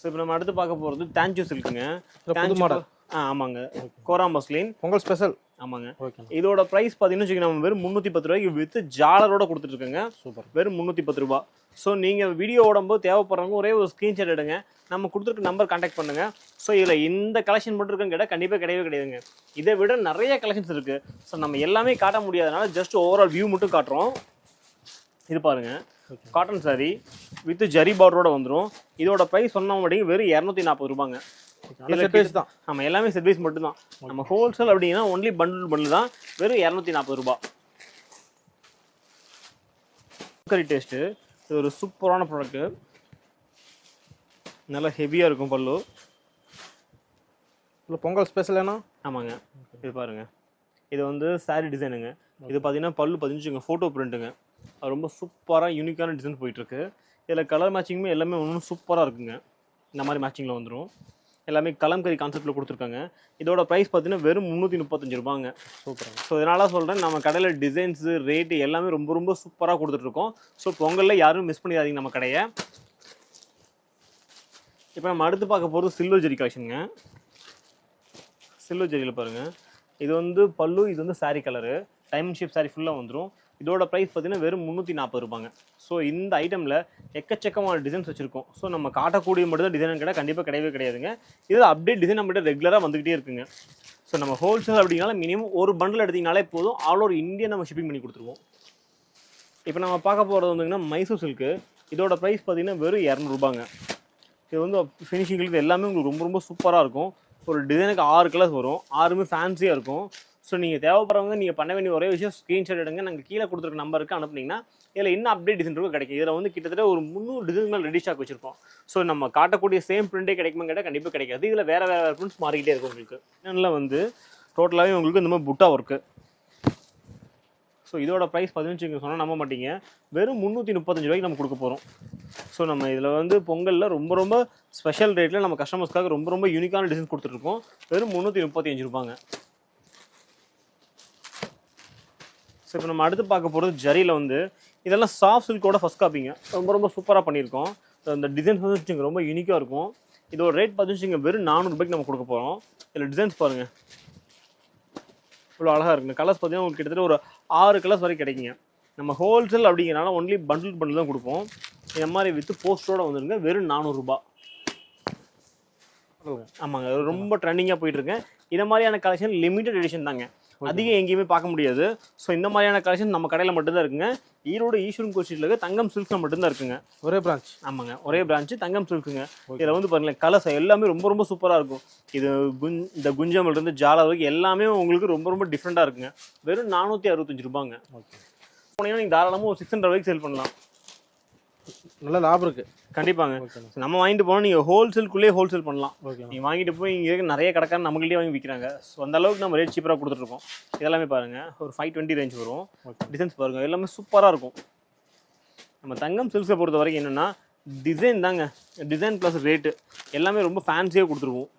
ஸோ இப்போ நம்ம அடுத்து பார்க்க போகிறது தேங்க்யூ சில்க்குங்க புது மாடல் ஆ ஆமாங்க. கோரா மஸ்லின். பொங்கல் ஸ்பெஷல் ஆமாங்க. ஓகே இதோட ப்ரைஸ் பார்த்தீங்கன்னு வச்சுக்கோங்க நம்ம வெறும் முந்நூற்றி பத்து ரூபாய்க்கு வித் ஜாலரோட கொடுத்துட்ருக்கோங்க. சூப்பர் வெறும் முந்நூற்றி பத்து ரூபா. ஸோ நீங்கள் வீடியோ ஓடும்போது தேவைப்படுறவங்க ஒரே ஒரு ஸ்க்ரீன்ஷாட் எடுங்க. நம்ம கொடுத்துருக்க நம்பர் கான்டாக்ட் பண்ணுங்க. ஸோ இதில் இந்த கலெக்ஷன் மட்டும் இருக்குன்னு கேட்டால் கண்டிப்பாக கிடையவே கிடையாதுங்க. இதை விட நிறைய கலெக்ஷன்ஸ் இருக்குது ஸோ நம்ம எல்லாமே காட்ட முடியாதனால ஜஸ்ட் ஓவரால் வியூ மட்டும் காட்டுறோம். இது பாருங்க. காட்டன் saree வித் ஜரி பார்டரோட வந்துடும் இதோட ப்ரைஸ் சொன்ன அப்படிங்க வெறும் இரநூத்தி நாற்பது ரூபாங்க. செட் தான். நம்ம எல்லாமே சர்வீஸ் மட்டும்தான். நம்ம ஹோல்சேல் அப்படின்னா ஒன்லி பண்டில் பண்டில் தான். வெறும் இரநூத்தி நாற்பது ரூபாய் கறி டேஸ்ட்டு இது ஒரு சூப்பரான ப்ராடக்ட்டு நல்லா ஹெவியாக இருக்கும் பல்லு. இல்லை பொங்கல் ஸ்பெஷல் ஏன்னா ஆமாங்க. இது பாருங்க. இது வந்து saree டிசைனுங்க இது பார்த்தீங்கன்னா பல்லு பதினஞ்சுங்க ஃபோட்டோ பிரிண்ட்டுங்க அது ரொம்ப சூப்பராக யூனிக்கான டிசைன் போயிட்டுருக்கு இதில் கலர் மேட்சிங்குமே எல்லாமே ஒன்றும் சூப்பராக இருக்குங்க. இந்த மாதிரி மேட்சிங்கில் வந்துடும் எல்லாமே கலம்கரி கான்செப்ட்டில் கொடுத்துருக்காங்க. இதோட ப்ரைஸ் பார்த்தீங்கன்னா வெறும் முந்நூற்றி முப்பத்தஞ்சு ரூபாங்க. சூப்பர் ஸோ இதனால சொல்கிறேன் நம்ம கடையில் டிசைன்ஸு ரேட்டு எல்லாமே ரொம்ப ரொம்ப சூப்பராக கொடுத்துட்ருக்கோம் ஸோ பொங்கலில் யாரும் மிஸ் பண்ணிடாதீங்க நம்ம கடையை. இப்போ நம்ம அடுத்து பார்க்க போகிறது சில்வர் ஜெரி கலெக்ஷனுங்க சில்வர் ஜெரியில் பாருங்கள் இது வந்து பல்லு இது வந்து saree colour diamond shape saree ஃபுல்லாக வந்துடும் இதோட ப்ரைஸ் பார்த்தீங்கன்னா வெறும் முந்நூற்றி நாற்பது ரூபாங்க. ஸோ இந்த ஐட்டமில் எக்கச்சக்கமான டிசைன்ஸ் வச்சுருக்கோம். ஸோ நம்ம காட்டக்கூடிய மட்டும் தான் டிசைன் கேட்டால் கண்டிப்பாக கிடையவே கிடையாதுங்க. இதில் அப்டேட் டிசைன் நம்மகிட்ட ரெகுலராக வந்துக்கிட்டே இருக்குங்க. ஸோ நம்ம ஹோல்சேல் அப்படிங்கனால மினிமம் ஒரு பண்டில் எடுத்தீங்கனாலே போதும். ஆல் ஓவர் இந்தியா நம்ம ஷிப்பிங் பண்ணி கொடுத்துருவோம். இப்போ நம்ம பார்க்க போகிறது வந்துங்கன்னா மைசூர் சில்க்கு இதோட ப்ரைஸ் பார்த்தீங்கன்னா வெறும் இரநூறுபாங்க. இது வந்து ஃபினிஷிங்களுக்கு எல்லாமே உங்களுக்கு ரொம்ப ரொம்ப சூப்பராக இருக்கும். ஒரு டிசைனுக்கு ஆறு கலர்ஸ் வரும். ஆறுமே ஃபேன்சியாக இருக்கும். ஸோ நீங்கள் தேவைப்படுறவங்க நீங்கள் பண்ண வேண்டிய ஒரே விஷயம் ஸ்க்ரீன்ஷாட் எடுங்க. நாங்கள் கீழே கொடுத்துருக்க நம்பருக்கு அனுப்புனீங்கன்னா இதில் என்ன அப்டேட் டிசைன் இருக்கும் கிடைக்கும். இதில் வந்து கிட்டத்தட்ட ஒரு முந்நூறு டிசைன் மேலே ரெடி ஸ்டாக் வச்சிருக்கோம் ஸோ நம்ம காட்டக்கூடிய சேம் பிரிண்டே கிடைக்குமா கேட்டால் கண்டிப்பாக கிடைக்காது. இதில் வேறு வேறு பிரிண்ட்ஸ் மாறிக்கிட்டே இருக்கும் உங்களுக்கு. இன்னொன்றில் வந்து டோட்டலாகவே உங்களுக்கு இந்த மாதிரி புட்டா ஒர்க்கு ஸோ இதோட ப்ரைஸ் பதினஞ்சு சொன்னால் நம்ப மாட்டீங்க. வெறும் முந்நூற்றி முப்பத்தஞ்சு ரூபாய்க்கு நம்ம கொடுக்க போகிறோம் ஸோ நம்ம இதில் வந்து பொங்கலில் ரொம்ப ரொம்ப ஸ்பெஷல் ரேட்டில் நம்ம கஸ்டமர்ஸ்க்காக ரொம்ப ரொம்ப யூனிக்கான டிசைன் கொடுத்துருக்கோம் வெறும் முந்நூற்றி முப்பத்தி அஞ்சு ரூபாங்க ஸோ இப்போ நம்ம அடுத்து பார்க்க போகிறது ஜரியில் வந்து இதெல்லாம் சாஃப்ட் சில்கோட ஃபஸ்ட் காப்பிங்க ரொம்ப ரொம்ப சூப்பராக பண்ணியிருக்கோம். So, இந்த டிசைன்ஸ் வந்து வச்சுங்க ரொம்ப யூனிக்காக இருக்கும். இதோட ரேட் பார்த்துச்சுங்க வெறும் நானூறுபாய்க்கு நம்ம கொடுக்க போகிறோம் இதில் டிசைன்ஸ் பாருங்கள் இவ்வளோ அழகாக இருக்குங்க கலர்ஸ் பார்த்தீங்கன்னா உங்களுக்கு கிட்டத்தட்ட ஒரு ஆறு கலர்ஸ் வரைக்கும் கிடைக்குங்க. நம்ம ஹோல்சேல் அப்படிங்கிறனால ஒன்லி பண்டில் பண்டில் தான் கொடுப்போம். இந்த மாதிரி வித்து போஸ்டரோட வந்துருங்க வெறும் நானூறுரூபா ஆமாங்க அது ரொம்ப ட்ரெண்டிங்காக போயிட்டுருக்கேன் இதை இந்த மாதிரியான கலெக்ஷன் லிமிட்டட் எடிஷன் தாங்க. அதிகம் எங்கேயுமே பார்க்க முடியாது. ஸோ இந்த மாதிரியான கலெக்ஷன் நம்ம கடையில் மட்டும்தான் இருக்குங்க. ஈரோடு ஈஸ்வரன் கோச்சியில் இருக்க தங்கம் சில்க்ஸில் மட்டும்தான் இருக்குங்க. ஒரே பிரான்ச் ஆமாங்க. ஒரே பிரான்ச்சு தங்கம் சில்க்குங்க இதில் வந்து பாருங்களேன் கலர்ஸ் எல்லாமே ரொம்ப ரொம்ப சூப்பராக இருக்கும். இது குஞ் இந்த குஞ்சமல் இருந்து ஜாலா வரைக்கும் எல்லாமே உங்களுக்கு ரொம்ப ரொம்ப டிஃப்ரெண்ட்டாக இருக்குங்க. வெறும் நானூற்றி அறுபத்தஞ்சு ரூபாங்க. போனீங்கன்னா நீங்கள் தாராளமாக ஒரு சிக்ஸ் ஹண்ட்ரட் வரைக்கும் சேல் பண்ணலாம். நல்ல லாபம் இருக்கு. கண்டிப்பாங்க. நம்ம வாங்கிட்டு போனால் நீங்கள் ஹோல்சேல்குள்ளேயே ஹோல்சேல் பண்ணலாம். ஓகே நீங்கள் வாங்கிட்டு போய் இங்கே இருக்க நிறைய கடைக்காரன் நம்மகிட்டே வாங்கி விற்கிறாங்க ஸோ அந்த அளவுக்கு நம்ம ரேட் சீப்பராக கொடுத்துட்ருக்கோம் இதெல்லாமே பாருங்கள் ஒரு ஃபைவ் டுவெண்ட்டி ரேஞ்ச் வரும். டிசைன்ஸ் பாருங்கள் எல்லாமே சூப்பராக இருக்கும். நம்ம தங்கம் சில்க்ஸை பொறுத்த வரைக்கும் என்னென்னா டிசைன் தாங்க. டிசைன் ப்ளஸ் ரேட்டு எல்லாமே ரொம்ப ஃபேன்சியாக கொடுத்துருவோம்.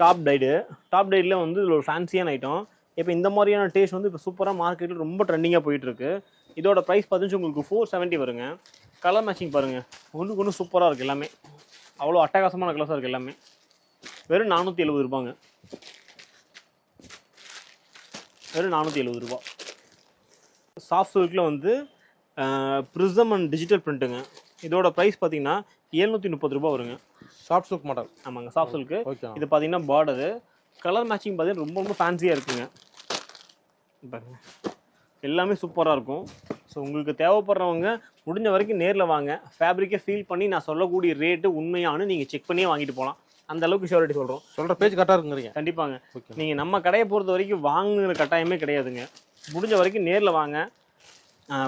டாப் டைடு டாப் டைடில் வந்து இதில் ஒரு ஃபேன்சியான ஐட்டம் இப்போ இந்த மாதிரியான டேஸ்ட் வந்து இப்போ சூப்பராக மார்க்கெட்டில் ரொம்ப ட்ரெண்டிங்காக போயிட்டுருக்கு. இதோட ப்ரைஸ் பார்த்துச்சு உங்களுக்கு ஃபோர் செவன்ட்டி வருங்க. கலர் மேட்சிங் பாருங்கள் ஒன்றுக்கு ஒன்று சூப்பராக இருக்குது எல்லாமே. அவ்வளோ அட்டகாசமான கலர்ஸாக இருக்குது எல்லாமே. வெறும் நானூற்றி எழுபது ரூபாங்க. வெறும் நானூற்றி எழுபது ரூபா. சாஃப்ட் சில்கில் வந்து ப்ரிசம் அண்ட் டிஜிட்டல் பிரிண்ட்டுங்க இதோட ப்ரைஸ் பார்த்தீங்கன்னா எழுநூற்றி முப்பது ரூபா வருங்க. சாஃப்ட் சில்க் மாடல் ஆமாங்க சாஃப்ட் சில்க்கு இது பார்த்தீங்கன்னா பார்டரு கலர் மேட்சிங் பார்த்தீங்கன்னா ரொம்ப ரொம்ப ஃபேன்சியாக இருக்குங்க. பாருங்க. எல்லாமே சூப்பராக இருக்கும். ஸோ உங்களுக்கு தேவைப்படுறவங்க முடிஞ்ச வரைக்கும் நேரில் வாங்க. ஃபேப்ரிக்கை ஃபீல் பண்ணி நான் சொல்லக்கூடிய ரேட்டு உண்மையானு நீங்கள் செக் பண்ணியே வாங்கிட்டு போகலாம் அந்த அளவுக்கு ஷூரிட்டி சொல்கிறோம் சொல்ற பேஜ் கரெக்டாக இருக்குங்கிறீங்க. கண்டிப்பாங்க. ஓகே நீங்கள் நம்ம கடையை பொறுத்த வரைக்கும் வாங்குங்கிற கட்டாயமே கிடையாதுங்க. முடிஞ்ச வரைக்கும் நேரில் வாங்க.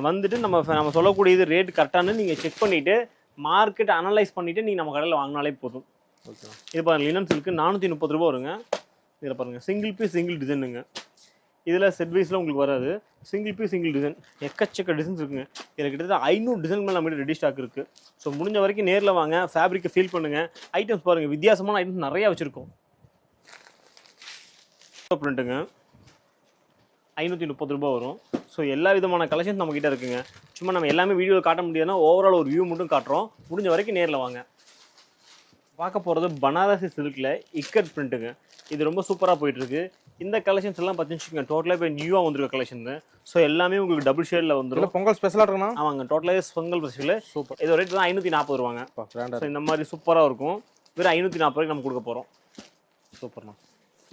வந்துட்டு நம்ம நம்ம சொல்லக்கூடியது ரேட் கரெக்டானு நீங்கள் செக் பண்ணிவிட்டு மார்க்கெட் அனலைஸ் பண்ணிவிட்டு நீங்கள் நம்ம கடையில் வாங்கினாலே போதும். ஓகே இது பாருங்க லினன் சில்க்கு நானூற்றி முப்பது ரூபா வருங்க. இதில் பாருங்கள் சிங்கிள் பீஸ் சிங்கிள் டிசைனுங்க இதில் செட் வைஸில் உங்களுக்கு வராது. சிங்கிள் பீஸ் சிங்கிள் டிசைன் எக்கச்சக்க டிசைன்ஸ் இருக்குங்க. இதில் கிட்டத்தட்ட ஐநூறு டிசைன் மேலே நம்மகிட்ட ரெடி ஸ்டாக் இருக்குது ஸோ முடிஞ்ச வரைக்கும் நேரில் வாங்க ஃபேப்ரிக்கை ஃபீல் பண்ணுங்கள் ஐட்டம்ஸ் பாருங்கள் வித்தியாசமான ஐட்டம்ஸ் நிறையா வச்சுருக்கோம். பிரிண்ட்டுங்க ஐநூற்றி முப்பது ரூபா வரும். ஸோ எல்லா விதமான கலெக்ஷன்ஸ் நம்மக்கிட்ட இருக்குங்க. சும்மா நம்ம எல்லாமே வீடியோவில் காட்ட முடியாதுன்னா ஓவரால் ஒரு வியூ மட்டும் காட்டுறோம். முடிஞ்ச வரைக்கும் நேரில் வாங்க. பார்க்க போகிறது பனாரசி சில்கில் இக்கட் பிரிண்ட்டுங்க இது ரொம்ப சூப்பராக போயிட்டுருக்கு இந்த கலெக்ஷன்ஸ் எல்லாம் பார்த்துச்சுங்க டோட்டலாக இப்போ நியூவாக வந்திருக்க கலெக்ஷன் ஸோ எல்லாமே உங்களுக்கு டபுள் ஷேடில் வந்துடும் பொங்கல் ஸ்பெஷலாக இருக்குண்ணா ஆமாங்க டோட்டலாகவே பொங்கல் ஸ்பெஷல் சூப்பர் இது ரேட் தான் ஐநூற்றி நாற்பது ரூபாங்க. ஸோ இந்த மாதிரி சூப்பராக இருக்கும். வெறும் ஐநூற்றி நாற்பது ரூபாய்க்கு நம்ம கொடுக்க போகிறோம் சூப்பர்ண்ணா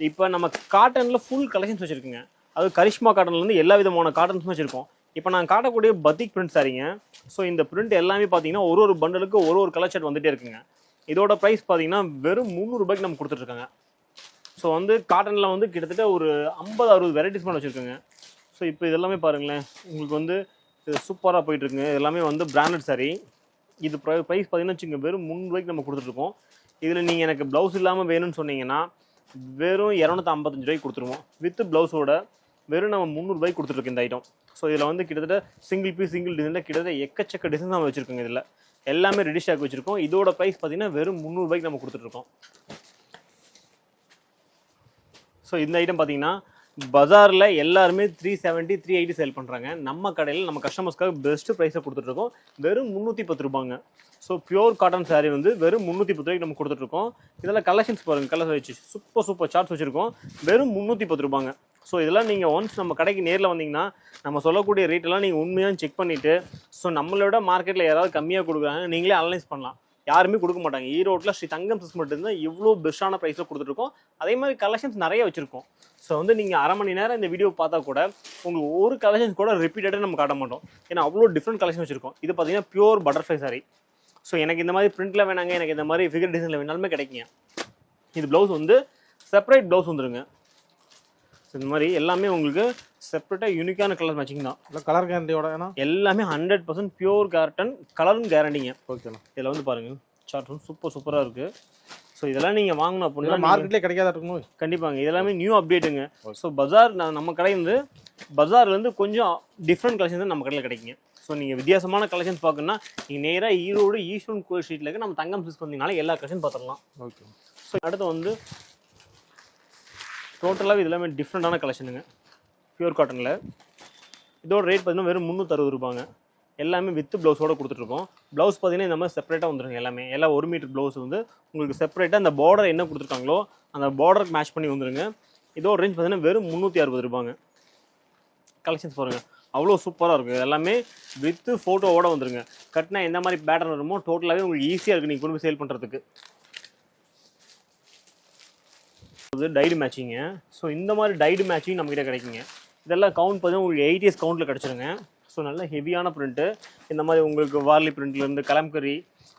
இப்போ நம்ம காட்டனில் ஃபுல் கலெக்ஷன்ஸ் வச்சுருக்குங்க. அது கரிஷ்மா காட்டன்லேருந்து எல்லா விதமான காட்டன்ஸும் வச்சுருக்கோம். இப்போ நான் காட்டக்கூடிய பத்திக் பிரிண்ட் சாரிங்க ஸோ இந்த பிரிண்ட் எல்லாமே பார்த்தீங்கன்னா ஒரு ஒரு பண்டலுக்கு ஒரு ஒரு கலர் ஷர்ட் வந்துட்டே இருக்குங்க. இதோட ப்ரைஸ் பார்த்தீங்கன்னா வெறும் முந்நூறுபாய்க்கு நம்ம கொடுத்துட்ருக்காங்க ஸோ வந்து காட்டனில் வந்து கிட்டத்தட்ட ஒரு ஐம்பது அறுபது வெரைட்டிஸ் மேலே வச்சுருக்கோங்க. ஸோ இப்போ இதெல்லாமே பாருங்களேன். உங்களுக்கு வந்து இது சூப்பராக போயிட்டுருக்குங்க எல்லாமே வந்து பிராண்டட் சாரீ இது ப்ரை ப்ரைஸ் பார்த்தீங்கன்னா வச்சுங்க வெறும் முந்நூறுபாய்க்கு நம்ம கொடுத்துட்ருக்கோம். இதில் நீங்கள் எனக்கு ப்ளவுஸ் இல்லாமல் வேணும்னு சொன்னீங்கன்னா வெறும் இரநூத்தி ஐம்பத்தஞ்சு ரூபாய்க்கு கொடுத்துருவோம். வித் ப்ளவுஸோட வெறும் நம்ம முந்நூறுபாய்க்கு கொடுத்துட்ருக்கோம் இந்த ஐட்டம் ஸோ இதில் வந்து கிட்டத்தட்ட சிங்கிள் பீஸ் சிங்கிள் டிசைனில் கிட்டத்தட்ட எக்கச்சக்க டிசைன் நம்ம வச்சுருக்கோங்க இதில். எல்லாமே ரெடி ஸ்டாக் வச்சுருக்கோம். இதோட ப்ரைஸ் பார்த்தீங்கன்னா வெறும் முந்நூறுபாய்க்கு நம்ம கொடுத்துட்ருக்கோம். ஸோ இந்த ஐட்டம் பார்த்தீங்கன்னா பஜாரில் எல்லாருமே three seventy three eighty sale பண்ணுறாங்க நம்ம கடையில் நம்ம கஸ்டமர்ஸ்க்காக பெஸ்ட்டு ப்ரைஸை கொடுத்துட்ருக்கோம் வெறும் முந்நூற்றி பத்து ரூபாங்க ஸோ பியூர் காட்டன் சாரீ வந்து வெறும் முந்நூற்றி பத்து ரூபாய்க்கு நம்ம கொடுத்துட்ருக்கோம் இதெல்லாம் கலெக்ஷன்ஸ் பாருங்கள் கலர் வச்சு சூப்பர் சூப்பர் சார்ட்ஸ் வச்சுருக்கோம். வெறும் முந்நூற்றி பத்து ரூபாங்க ஸோ இதெல்லாம் நீங்கள் ஒன்ஸ் நம்ம கடைக்கு நேரில் வந்தீங்கன்னா நம்ம சொல்லக்கூடிய ரேட்டெல்லாம் நீங்கள் உண்மையாக செக் பண்ணிவிட்டு ஸோ நம்மளோட மார்க்கெட்டில் யாராவது கம்மியாக கொடுக்குறாங்க நீங்களே அனலைஸ் பண்ணலாம். யாருமே கொடுக்க மாட்டாங்க. ஈரோட்டில் ஸ்ரீ தங்கம் சிஸ் மட்டும்தான் இவ்வளோ பெஸ்ட்டான ப்ரைஸில் கொடுத்துருக்கோம் அதே மாதிரி கலெக்ஷன்ஸ் நிறைய வச்சுருக்கோம். ஸோ வந்து நீங்கள் அரை மணி நேரம் இந்த வீடியோ பார்த்தா கூட உங்களுக்கு ஒரு கலெக்ஷன்ஸ் கூட ரிப்பீட்டடாக நம்ம காட்ட மாட்டோம். ஏன்னா அவ்வளோ டிஃப்ரெண்ட் கலெக்ஷன் வச்சுருக்கோம். இது பார்த்தீங்கன்னா பியூர் பட்டர்ஃப்ளை சாரி ஸோ எனக்கு இந்த மாதிரி பிரிண்ட்டில் வேணாங்க எனக்கு இந்த மாதிரி ஃபிகர் டிசைனில் வேணாலுமே கிடைக்குங்க. இது ப்ளவுஸ் வந்து செப்பரேட் ப்ளவுஸ் வந்துருங்க. இந்த மாதிரி எல்லாமே உங்களுக்கு செப்பரேட்டாக யூனிக்கான கலர் மேட்சிங் தான். இல்லை கலர் கேரண்டியோட ஏன்னா எல்லாமே ஹண்ட்ரட் பர்சன்ட் பியூர் காட்டன் கலரும் கேரண்டிங்க ஓகேண்ணா இதில் வந்து பாருங்க சார்ட் வந்து சூப்பர் சூப்பராக இருக்குது ஸோ இதெல்லாம் நீங்கள் வாங்கணும் அப்படின்னா மார்க்கெட்லேயே கிடைக்காத இருக்கணும் கண்டிப்பாங்க. இதெல்லாமே நியூ அப்டேட்டுங்க ஸோ பஜார் நம்ம கடை வந்து பஜார்லேருந்து கொஞ்சம் டிஃப்ரெண்ட் கலெக்ஷன் தான் நம்ம கடையில் கிடைக்குங்க. ஸோ நீங்கள் வித்தியாசமான கலெக்ஷன்ஸ் பார்க்கணுன்னா நீங்கள் நேராக ஈரோடு ஈஸ்வரன் கோயில் ஸ்ட்ரீட்டில் இருக்க நம்ம தங்கம் சிஸ் வந்தீங்கனால எல்லா கலெக்ஷன் பார்த்துடலாம் ஓகே ஸோ அடுத்து வந்து டோட்டலாகவே இது எல்லாமே டிஃப்ரெண்ட்டான கலெக்ஷனுங்க பியூர் காட்டனில் இதோட ரேட் பார்த்தீங்கன்னா வெறும் முந்நூற்றறுபது ரூபாங்க. எல்லாமே வித் ப்ளவுஸோட கொடுத்துட்ருக்கோம். ப்ளவுஸ் பார்த்தீங்கன்னா இந்த மாதிரி செப்பரேட்டாக வந்துருங்க எல்லாமே. எல்லாம் ஒரு மீட்டர் ப்ளவுஸ் வந்து உங்களுக்கு செப்பரேட்டாக அந்த பார்டர் என்ன கொடுத்துருக்காங்களோ அந்த பார்டருக்கு மேட்ச் பண்ணி வந்துருங்க. இதோட ரேஞ்ச் பார்த்தீங்கன்னா வெறும் முந்நூற்றி அறுபது ரூபாங்க. கலெக்ஷன்ஸ் பாருங்கள் அவ்வளோ சூப்பராக இருக்கும். எல்லாமே வித்து ஃபோட்டோவோடு வந்துருங்க. கட்டினா எந்த மாதிரி பேட்டர்ன் வருமோ டோட்டலாகவே உங்களுக்கு ஈஸியாக இருக்குது நீங்கள் கொண்டு போய் சேல் பண்ணுறதுக்கு இது டைடு மேட்சிங்க ஸோ இந்த மாதிரி டைடு மேட்சிங் நம்மகிட்ட கிடைக்குங்க. இதெல்லாம் கவுண்ட் பார்த்தீங்கன்னா உங்களுக்கு எயிட் இயர்ஸ் கவுண்ட்டில் கிடச்சிருங்க. ஸோ நல்ல ஹெவியான பிரிண்ட்டு இந்த மாதிரி உங்களுக்கு வார்லி பிரிண்ட்லேருந்து கலம்கரி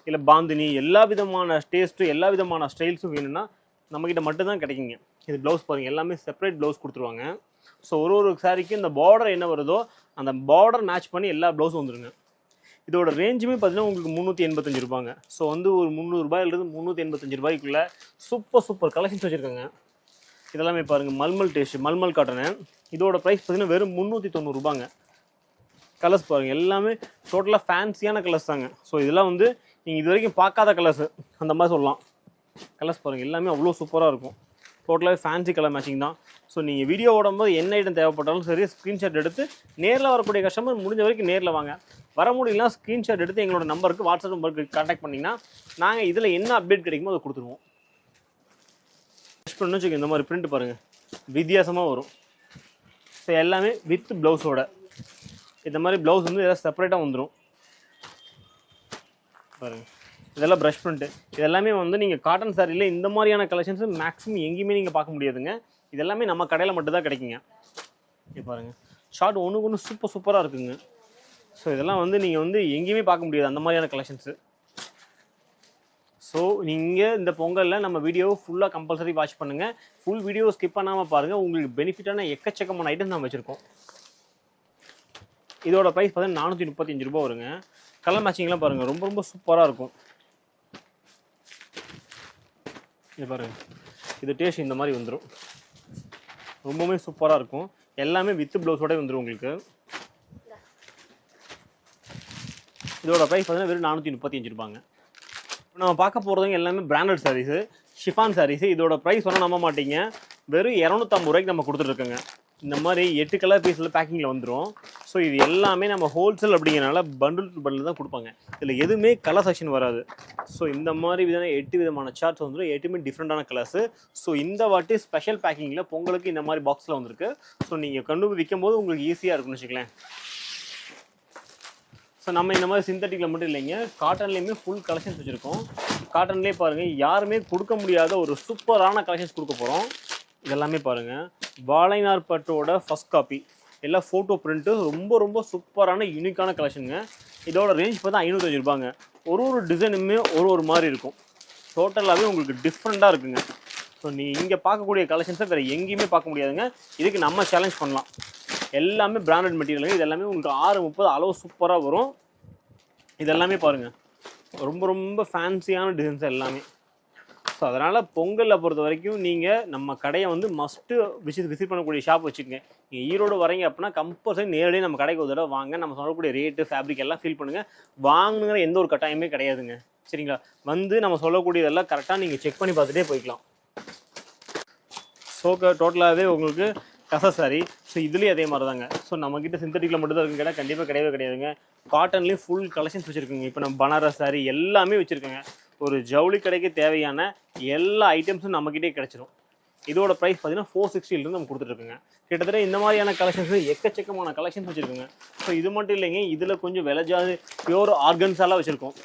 இல்லை பாந்தினி எல்லா விதமான டேஸ்ட்டும் எல்லா விதமான ஸ்டைல்ஸும் வேணும்னா நம்மக்கிட்ட மட்டும்தான் கிடைக்குங்க. இது ப்ளவுஸ் பாருங்கள் எல்லாமே செப்பரேட் ப்ளவுஸ் கொடுத்துருவாங்க. ஸோ ஒரு ஒரு சாரிக்கும் இந்த பார்டர் என்ன வருதோ அந்த பார்டர் மேட்ச் பண்ணி எல்லா ப்ளவுஸும் வந்துருங்க. இதோட ரேஞ்சுமே பார்த்தீங்கன்னா உங்களுக்கு முந்நூற்றி எண்பத்தஞ்சு ரூபாங்க. ஸோ வந்து ஒரு முந்நூறுபாயிலிருந்து முந்நூற்றி எண்பத்தஞ்சு ரூபாய்க்குள்ளே சூப்பர் சூப்பர் கலெக்ஷன்ஸ் வச்சுருக்காங்க. இதெல்லாமே பாருங்கள் மல்மல் டேஸ்ட் மல்மல் காட்டனு இதோட ப்ரைஸ் பார்த்தீங்கன்னா வெறும் முந்நூற்றி தொண்ணூறுபாங்க கலர்ஸ் பாருங்கள் எல்லாமே டோட்டலாக ஃபேன்சியான கலர்ஸ் தாங்க. ஸோ இதெல்லாம் வந்து நீங்கள் இது வரைக்கும் பார்க்காத கலர்ஸ் அந்த மாதிரி சொல்லலாம். கலர்ஸ் பாருங்கள் எல்லாமே அவ்வளோ சூப்பராக இருக்கும். டோட்டலாகவே ஃபேன்சி கலர் மேட்சிங் தான். ஸோ நீங்கள் வீடியோ ஓடும்போது என்ன ஐட்டம் தேவைப்பட்டாலும் சரி ஸ்க்ரீன்ஷாட் எடுத்து நேரில் வரக்கூடிய கஸ்டமர் முடிஞ்ச வரைக்கும் நேரில் வாங்க. வர முடியலனா ஸ்க்ரீன்ஷாட் எடுத்து எங்களோட நம்பருக்கு வாட்ஸ்அப் நம்பருக்கு கான்டாக்ட் பண்ணிங்கன்னா நாங்கள் இதில் என்ன அப்டேட் கிடைக்குமோ அதை கொடுத்துருவோம். பண்ணு வச்சுக்கோங்க இந்த மாதிரி பிரிண்ட் பாருங்கள் வித்தியாசமாக வரும். ஸோ எல்லாமே வித் ப்ளவுஸோட இந்த மாதிரி ப்ளவுஸ் வந்து எதாவது செப்பரேட்டாக வந்துடும் பாருங்க. இதெல்லாம் ப்ரஷ் பிரிண்ட்டு இதெல்லாமே வந்து நீங்கள் காட்டன் சாரியில் இந்த மாதிரியான கலெக்ஷன்ஸ் மேக்ஸிமம் எங்கேயுமே நீங்கள் பார்க்க முடியாதுங்க. இதெல்லாமே நம்ம கடையில் மட்டும்தான் கிடைக்குங்க. இது பாருங்கள் ஷார்ட் ஒன்றுக்கு ஒன்று சூப்பர் சூப்பராக இருக்குங்க. ஸோ இதெல்லாம் வந்து நீங்கள் வந்து எங்கேயுமே பார்க்க முடியாது. அந்த மாதிரியான கலெக்ஷன்ஸு ஸோ நீங்கள் இந்த பொங்கலில் நம்ம வீடியோ ஃபுல்லாக கம்பல்சரி வாட்ச் பண்ணுங்கள் ஃபுல் வீடியோ ஸ்கிப் பண்ணாமல் பாருங்கள் உங்களுக்கு பெனிஃபிட்டான எக்கச்சக்கமான ஐட்டம் நம்ம வச்சுருக்கோம். இதோட ப்ரைஸ் பார்த்தீங்கன்னா நானூற்றி முப்பத்தஞ்சு ரூபா வருங்க. கலர் மேட்சிங்லாம் பாருங்கள் ரொம்ப ரொம்ப சூப்பராக இருக்கும். இது பாருங்கள் இது டேஸ்ட் இந்த மாதிரி வந்துடும் ரொம்பவுமே சூப்பராக இருக்கும். எல்லாமே வித்து ப்ளவுஸோட வந்துடும் உங்களுக்கு. இதோட ப்ரைஸ் பார்த்தீங்கன்னா வெறும் நானூற்றி முப்பத்தஞ்சு ரூபாங்க. இப்போ நம்ம பார்க்க போகிறதுங்க எல்லாமே பிராண்டட் சாரீஸு ஷிஃபான் சாரீஸு இதோட ப்ரைஸ் சொன்னால் நம்ப மாட்டீங்க. வெறும் இரநூத்தம்பது ரூபாய்க்கு நம்ம கொடுத்துட்ருக்கோங்க இந்த மாதிரி எட்டு கலர் பீஸில் பேக்கிங்கில் வந்துடும் ஸோ இது எல்லாமே நம்ம ஹோல்சேல் அப்படிங்கிறனால பண்டில் டு பண்டில் தான் கொடுப்பாங்க. இதில் எதுவுமே கலர் செக்ஷன் வராது. ஸோ இந்த மாதிரி விதமான எட்டு விதமான சார்ட்ஸ் வந்துடும் எட்டுமே டிஃப்ரெண்ட்டான கலர்ஸு ஸோ இந்த வாட்டி ஸ்பெஷல் பேக்கிங்கில் பொங்கலுக்கு இந்த மாதிரி பாக்ஸில் வந்திருக்கு. ஸோ நீங்கள் கொண்டு விற்கும் போது உங்களுக்கு ஈஸியாக இருக்கும்னு வச்சுக்கலேன் ஸோ நம்ம இந்த மாதிரி சிந்தட்டிக்கில் மட்டும் இல்லைங்க. காட்டன்லேயுமே ஃபுல் கலெக்ஷன்ஸ் வச்சுருக்கோம். காட்டன்லேயே பாருங்கள் யாருமே கொடுக்க முடியாத ஒரு சூப்பரான கலெக்ஷன்ஸ் கொடுக்க போகிறோம் இதெல்லாமே பாருங்கள் வாழைநார் பட்டோட ஃபஸ்ட் காப்பி எல்லாம் ஃபோட்டோ பிரிண்ட்டு ரொம்ப ரொம்ப சூப்பரான யூனிக்கான கலெக்ஷனுங்க இதோட ரேஞ்ச் பார்த்தா ஐநூற்றஞ்சு ரூபாங்க. ஒரு ஒரு டிசைனுமே ஒரு ஒரு மாதிரி இருக்கும். டோட்டலாகவே உங்களுக்கு டிஃப்ரெண்ட்டாக இருக்குங்க. ஸோ நீ இங்கே பார்க்கக்கூடிய கலெக்ஷன்ஸை வேறு எங்கேயுமே பார்க்க முடியாதுங்க. இதுக்கு நம்ம சேலஞ்ச் பண்ணலாம். எல்லாமே பிராண்டட் மெட்டீரியலுங்க இது எல்லாமே உங்களுக்கு ஆறு முப்பது அளவு சூப்பராக வரும். இதெல்லாமே பாருங்கள் ரொம்ப ரொம்ப ஃபேன்சியான டிசைன்ஸ் எல்லாமே. ஸோ அதனால் பொங்கலில் பொறுத்த வரைக்கும் நீங்கள் நம்ம கடையை வந்து மஸ்ட்டு விசிட் விசிட் பண்ணக்கூடிய ஷாப் வச்சுக்கோங்க. நீங்கள் ஈரோடு வரீங்க அப்படின்னா கம்பல்சரி நேரடியாக நம்ம கடைக்கு ஒரு தடவை வாங்க. நம்ம சொல்லக்கூடிய ரேட்டு ஃபேப்ரிக் எல்லாம் ஃபீல் பண்ணுங்கள் வாங்கணுங்கிற எந்த ஒரு கட்டாயமே கிடையாதுங்க. சரிங்களா? வந்து நம்ம சொல்லக்கூடியதெல்லாம் கரெக்டாக நீங்கள் செக் பண்ணி பார்த்துட்டே போய்க்கலாம். ஸோ டோட்டலாகவே உங்களுக்கு கச சாரி. ஸோ இதுலேயும் அதே மாதிரி தாங்க ஸோ நம்மக்கிட்ட சிந்தட்டிக்கில் மட்டும் தான் இருக்குன்னு கேட்டால் கண்டிப்பாக கிடையவே கிடையாதுங்க. காட்டன்லேயும் ஃபுல் கலெக்ஷன்ஸ் வச்சுருக்குங்க. இப்போ நம்ம பனாரஸ் சாரி எல்லாமே வச்சுருக்கோங்க. ஒரு ஜவுளி கடைக்கு தேவையான எல்லா ஐட்டம்ஸும் நம்மக்கிட்டே கிடச்சிரும். இதோட ப்ரைஸ் பார்த்தீங்கன்னா ஃபோர் சிக்ஸ்டிலேருந்து நம்ம கொடுத்துட்ருக்குங்க கிட்டத்தட்ட இந்த மாதிரியான கலெக்ஷன்ஸ் எக்கச்சக்கமான கலெக்ஷன்ஸ் வச்சுருக்குங்க. ஸோ இது மட்டும் இல்லைங்க. இதில் கொஞ்சம் விலை ஜாதி பியூர் ஆர்கன்ஸாலாம் வச்சுருக்கோம்.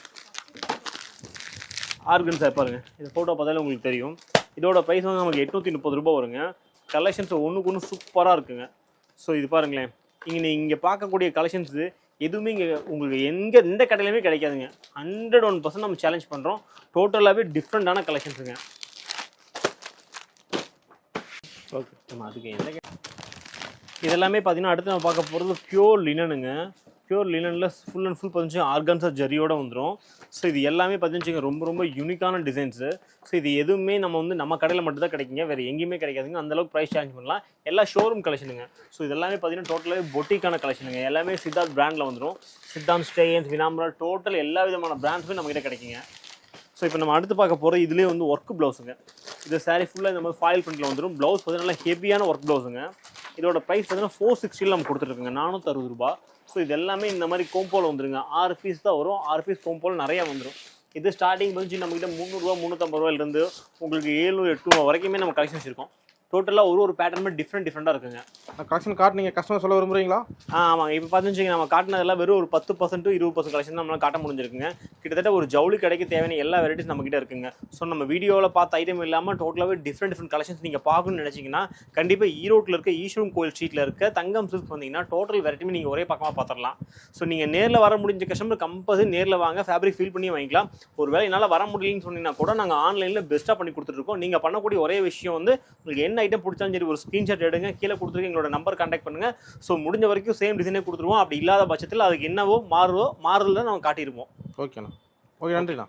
ஆர்கன்ஸாக பாருங்க. இந்த ஃபோட்டோ பார்த்தாலே உங்களுக்கு தெரியும். இதோட ப்ரைஸ் வந்து நமக்கு எட்நூற்றி முப்பது ரூபாய் வருங்க. கலெக்ஷன்ஸ் ஒன்றுக்கு ஒன்று சூப்பராக இருக்குங்க. ஸோ இது பாருங்களேன். இங்கே நீங்கள் இங்கே பார்க்கக்கூடிய கலெக்ஷன்ஸு எதுவுமே இங்கே உங்களுக்கு எங்கே எந்த கடையிலுமே கிடைக்காதுங்க. ஹண்ட்ரட் ஒன் பர்சன்ட் நம்ம சேலஞ்ச் பண்ணுறோம் டோட்டலாகவே டிஃப்ரெண்ட்டான கலெக்ஷன்ஸுங்க ஓகே நம்ம அதுக்கு எந்த இதெல்லாமே பார்த்தீங்கன்னா அடுத்து நம்ம பார்க்க போகிறது பியோர் லினனுங்க பியூர் லினனில் ஃபுல் அண்ட் ஃபுல் பார்த்தீங்கன்னா ஆர்கான்ஸா ஜரியோட வந்துடும் ஸோ இது எல்லாமே பார்த்தீங்கன்னா ரொம்ப ரொம்ப யூனிக்கான டிசைன்ஸு ஸோ இது எதுவுமே நம்ம வந்து நம்ம கடையில் மட்டும் தான் கிடைக்குங்க. வேறு எங்கேயுமே கிடைக்காதுங்க. அந்த அளவுக்கு ப்ரைஸ் சேஞ்ச் பண்ணலாம். எல்லா ஷோரூம் கலெக்ஷனுங்க ஸோ இது எல்லாமே பார்த்தீங்கன்னா டோட்டலாகவே பொட்டிக்கான கலெக்ஷனுங்க எல்லாமே சித்தார்த் பிராண்டில் வந்துடும் சித்தாந்த் ஸ்டேயன்ஸ் வினாம்பரா டோட்டல் எல்லா விதமான பிராண்ட்ஸுமே நம்மகிட்ட கிடைக்குங்க. ஸோ இப்போ நம்ம அடுத்து பார்க்க போகிற இதுலேயே வந்து ஒர்க் ப்ளவுஸுங்க இது சாரீ ஃபுல்லாக இந்த மாதிரி ஃபாயில் பிரிண்டில் வந்துடும் ப்ளவுஸ் பார்த்தீங்கன்னா நல்லா ஹெவியான ஒர்க் ப்ளவுஸுங்க இதோட ப்ரைஸ் பார்த்தீங்கன்னா ஃபோர் சிக்ஸ்டியில் நம்ம கொடுத்துருக்கோங்க நானூற்றி அறுபது ரூபா. ஸோ இது எல்லாமே இந்த மாதிரி கோம்போல் வந்துருங்க. ஆறு பீஸ் தான் வரும். ஆறு பீஸ் கோம்போல் நிறையா வந்துடும் இது ஸ்டார்டிங் வந்து நம்மகிட்ட முந்நூறுரூவா முந்நூற்றம்பது ரூபாயிலிருந்து உங்களுக்கு ஏழ்நூறு ரூபா வரைக்குமே நம்ம கலெக்ஷன்ஸ் இருக்கும் டோட்டலாக ஒரு ஒரு பேட்டர்னுமே டிஃப்ரெண்ட் டிஃப்ரெண்ட்டாக இருக்குங்க. கலெக்ஷன் கார்டு நீங்கள் கஸ்டமர் சொல்ல விரும்புறீங்களா? ஆமாங்க. இப்போ பார்த்துச்சிங்க நம்ம காட்டினதெல்லாம் வெறும் ஒரு பத்து பர்சன்ட் இருபது பர்சன்ட் கலெக்ஷன் நம்மளால காட்ட முடிஞ்சிருக்குங்க. கிட்டத்தட்ட ஒரு ஜவுளி கடைக்கு தேவையான எல்லா வெரைட்டிஸ் நம்மகிட்ட இருக்குங்க. ஸோ நம்ம வீடியோவில் பார்த்த ஐட்டம் இல்லாமல் டோட்டலாகவே டிஃப்ரெண்ட் டிஃப்ரெண்ட் கலெக்ஷன்ஸ் நீங்கள் பார்க்கணும்னு நினச்சிங்கன்னா கண்டிப்பாக ஈரோட்டில் இருக்க ஈஸ்வரம் கோயில் ஸ்ட்ரீட்டில் இருக்க தங்கம் சில்க் வந்தீங்கன்னா டோட்டல் வெரைட்டியுமே நீங்கள் ஒரே பக்கமாக பார்த்துடலாம் ஸோ நீங்கள் நேரில் வர முடிஞ்ச கஸ்டமர் கம்பல்சரி நேரில் வாங்க ஃபேப்ரிக் ஃபீல் பண்ணி வாங்கிக்கலாம். ஒரு வேளை என்னால் வர முடியலன்னு சொன்னீங்கன்னா கூட நாங்கள் ஆன்லைனில் பெஸ்ட்டாக பண்ணி கொடுத்துட்ருக்கோம் நீங்கள் பண்ணக்கூடிய ஒரே விஷயம் வந்து உங்களுக்கு என்ன ஐட்டம் பிடிச்சாலும் சரி ஒரு ஸ்க்ரீன்ஷாட் எடுங்க கீழே கொடுத்துருக்க எங்களோட நம்பர் காண்டாக்ட் பண்ணுங்க. ஸோ முடிஞ்ச வரைக்கும் சேம் டிசைனே கொடுத்துருவோம். அப்படி இல்லாத பட்சத்தில் அதுக்கு என்னவோ மாறுதோ மாறுதல நம்ம காட்டியிருப்போம். ஓகேண்ணா ஓகே நன்றிண்ணா.